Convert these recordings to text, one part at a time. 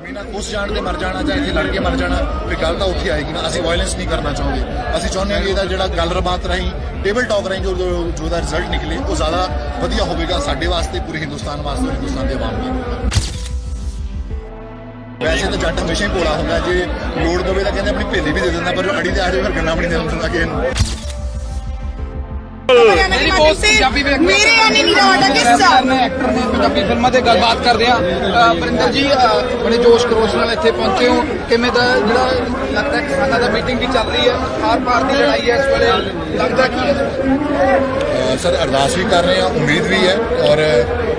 ਜ਼ਮੀਨਾਂ ਕੁਸ ਜਾਣ ਤੇ ਮਰ ਜਾਣਾ ਜਾਂ ਇੱਥੇ ਲੜ ਕੇ ਮਰ ਜਾਣਾ ਵੀ ਗੱਲ ਤਾਂ ਉੱਥੇ ਆਏਗੀ ਨਾ। ਅਸੀਂ ਵਾਇਲੈਂਸ ਨਹੀਂ ਕਰਨਾ ਚਾਹੁੰਦੇ। ਅਸੀਂ ਚਾਹੁੰਦੇ ਹਾਂ ਕਿ ਇਹਦਾ ਜਿਹੜਾ ਗੱਲਬਾਤ ਰਾਹੀਂ ਟੇਬਲ ਟਾਕ ਰਾਹੀਂ, ਜੋ ਜੋ ਦਾ ਰਿਜ਼ਲਟ ਨਿਕਲੇ, ਉਹ ਜ਼ਿਆਦਾ ਵਧੀਆ ਹੋਵੇਗਾ ਸਾਡੇ ਵਾਸਤੇ, ਪੂਰੇ ਹਿੰਦੁਸਤਾਨ ਵਾਸਤੇ ਹਿੰਦੁਸਤਾਨ ਦੇ ਆਵਾਮ ਲਈ ਵੈਸੇ ਤਾਂ ਜੱਟ ਹਮੇਸ਼ਾ ਹੀ ਭੋਲਾ ਹੁੰਦਾ, ਜੇ ਲੋੜ ਪਵੇ ਤਾਂ ਕਹਿੰਦੇ ਆਪਣੀ ਭੇਲੀ ਵੀ ਦੇ ਦਿੰਦਾ, ਪਰ ਅੜੀ ਤੇ ਆ ਜਾਵੇ ਫਿਰ ਗੰਨਾ ਵੀ ਨਹੀਂ ਦੇ ਦਿੰਦਾ ਕਿਸੇ ਨੂੰ ਮੇਰੀ ਪੋਸਟ ਪੰਜਾਬੀ ਵੇਖ ਮੇਰੇ ਆਨੇ ਨਹੀਂ ਲੋੜ ਕਿਸ ਐਕਟਰ ਨੇ ਐਕਟਰ ਨੇ ਪੰਜਾਬੀ ਫਿਲਮਾਂ ਤੇ ਗੱਲਬਾਤ ਕਰਦੇ ਆ ਵਰਿੰਦਰ ਜੀ ਬੜੇ ਜੋਸ਼ ਖਰੋਸ਼ ਨਾਲ ਇੱਥੇ ਪਹੁੰਚੇ ਹੋ। ਕਿਵੇਂ ਦਾ ਜਿਹੜਾ ਲੱਗਦਾ ਹੈ ਕਿਸਾਨਾਂ ਦਾ ਮੀਟਿੰਗ ਵੀ ਚੱਲ ਰਹੀ ਹੈ? ਆਰ ਪਾਰ ਦੀ ਲੜਾਈ ਹੈ ਇਸ ਵੇਲੇ। ਲੱਗਦਾ ਕੀ ਹੈ? ਸਰ ਅਰਦਾਸ ਵੀ ਕਰ ਰਹੇ ਹਾਂ। ਉਮੀਦ ਵੀ ਹੈ ਔਰ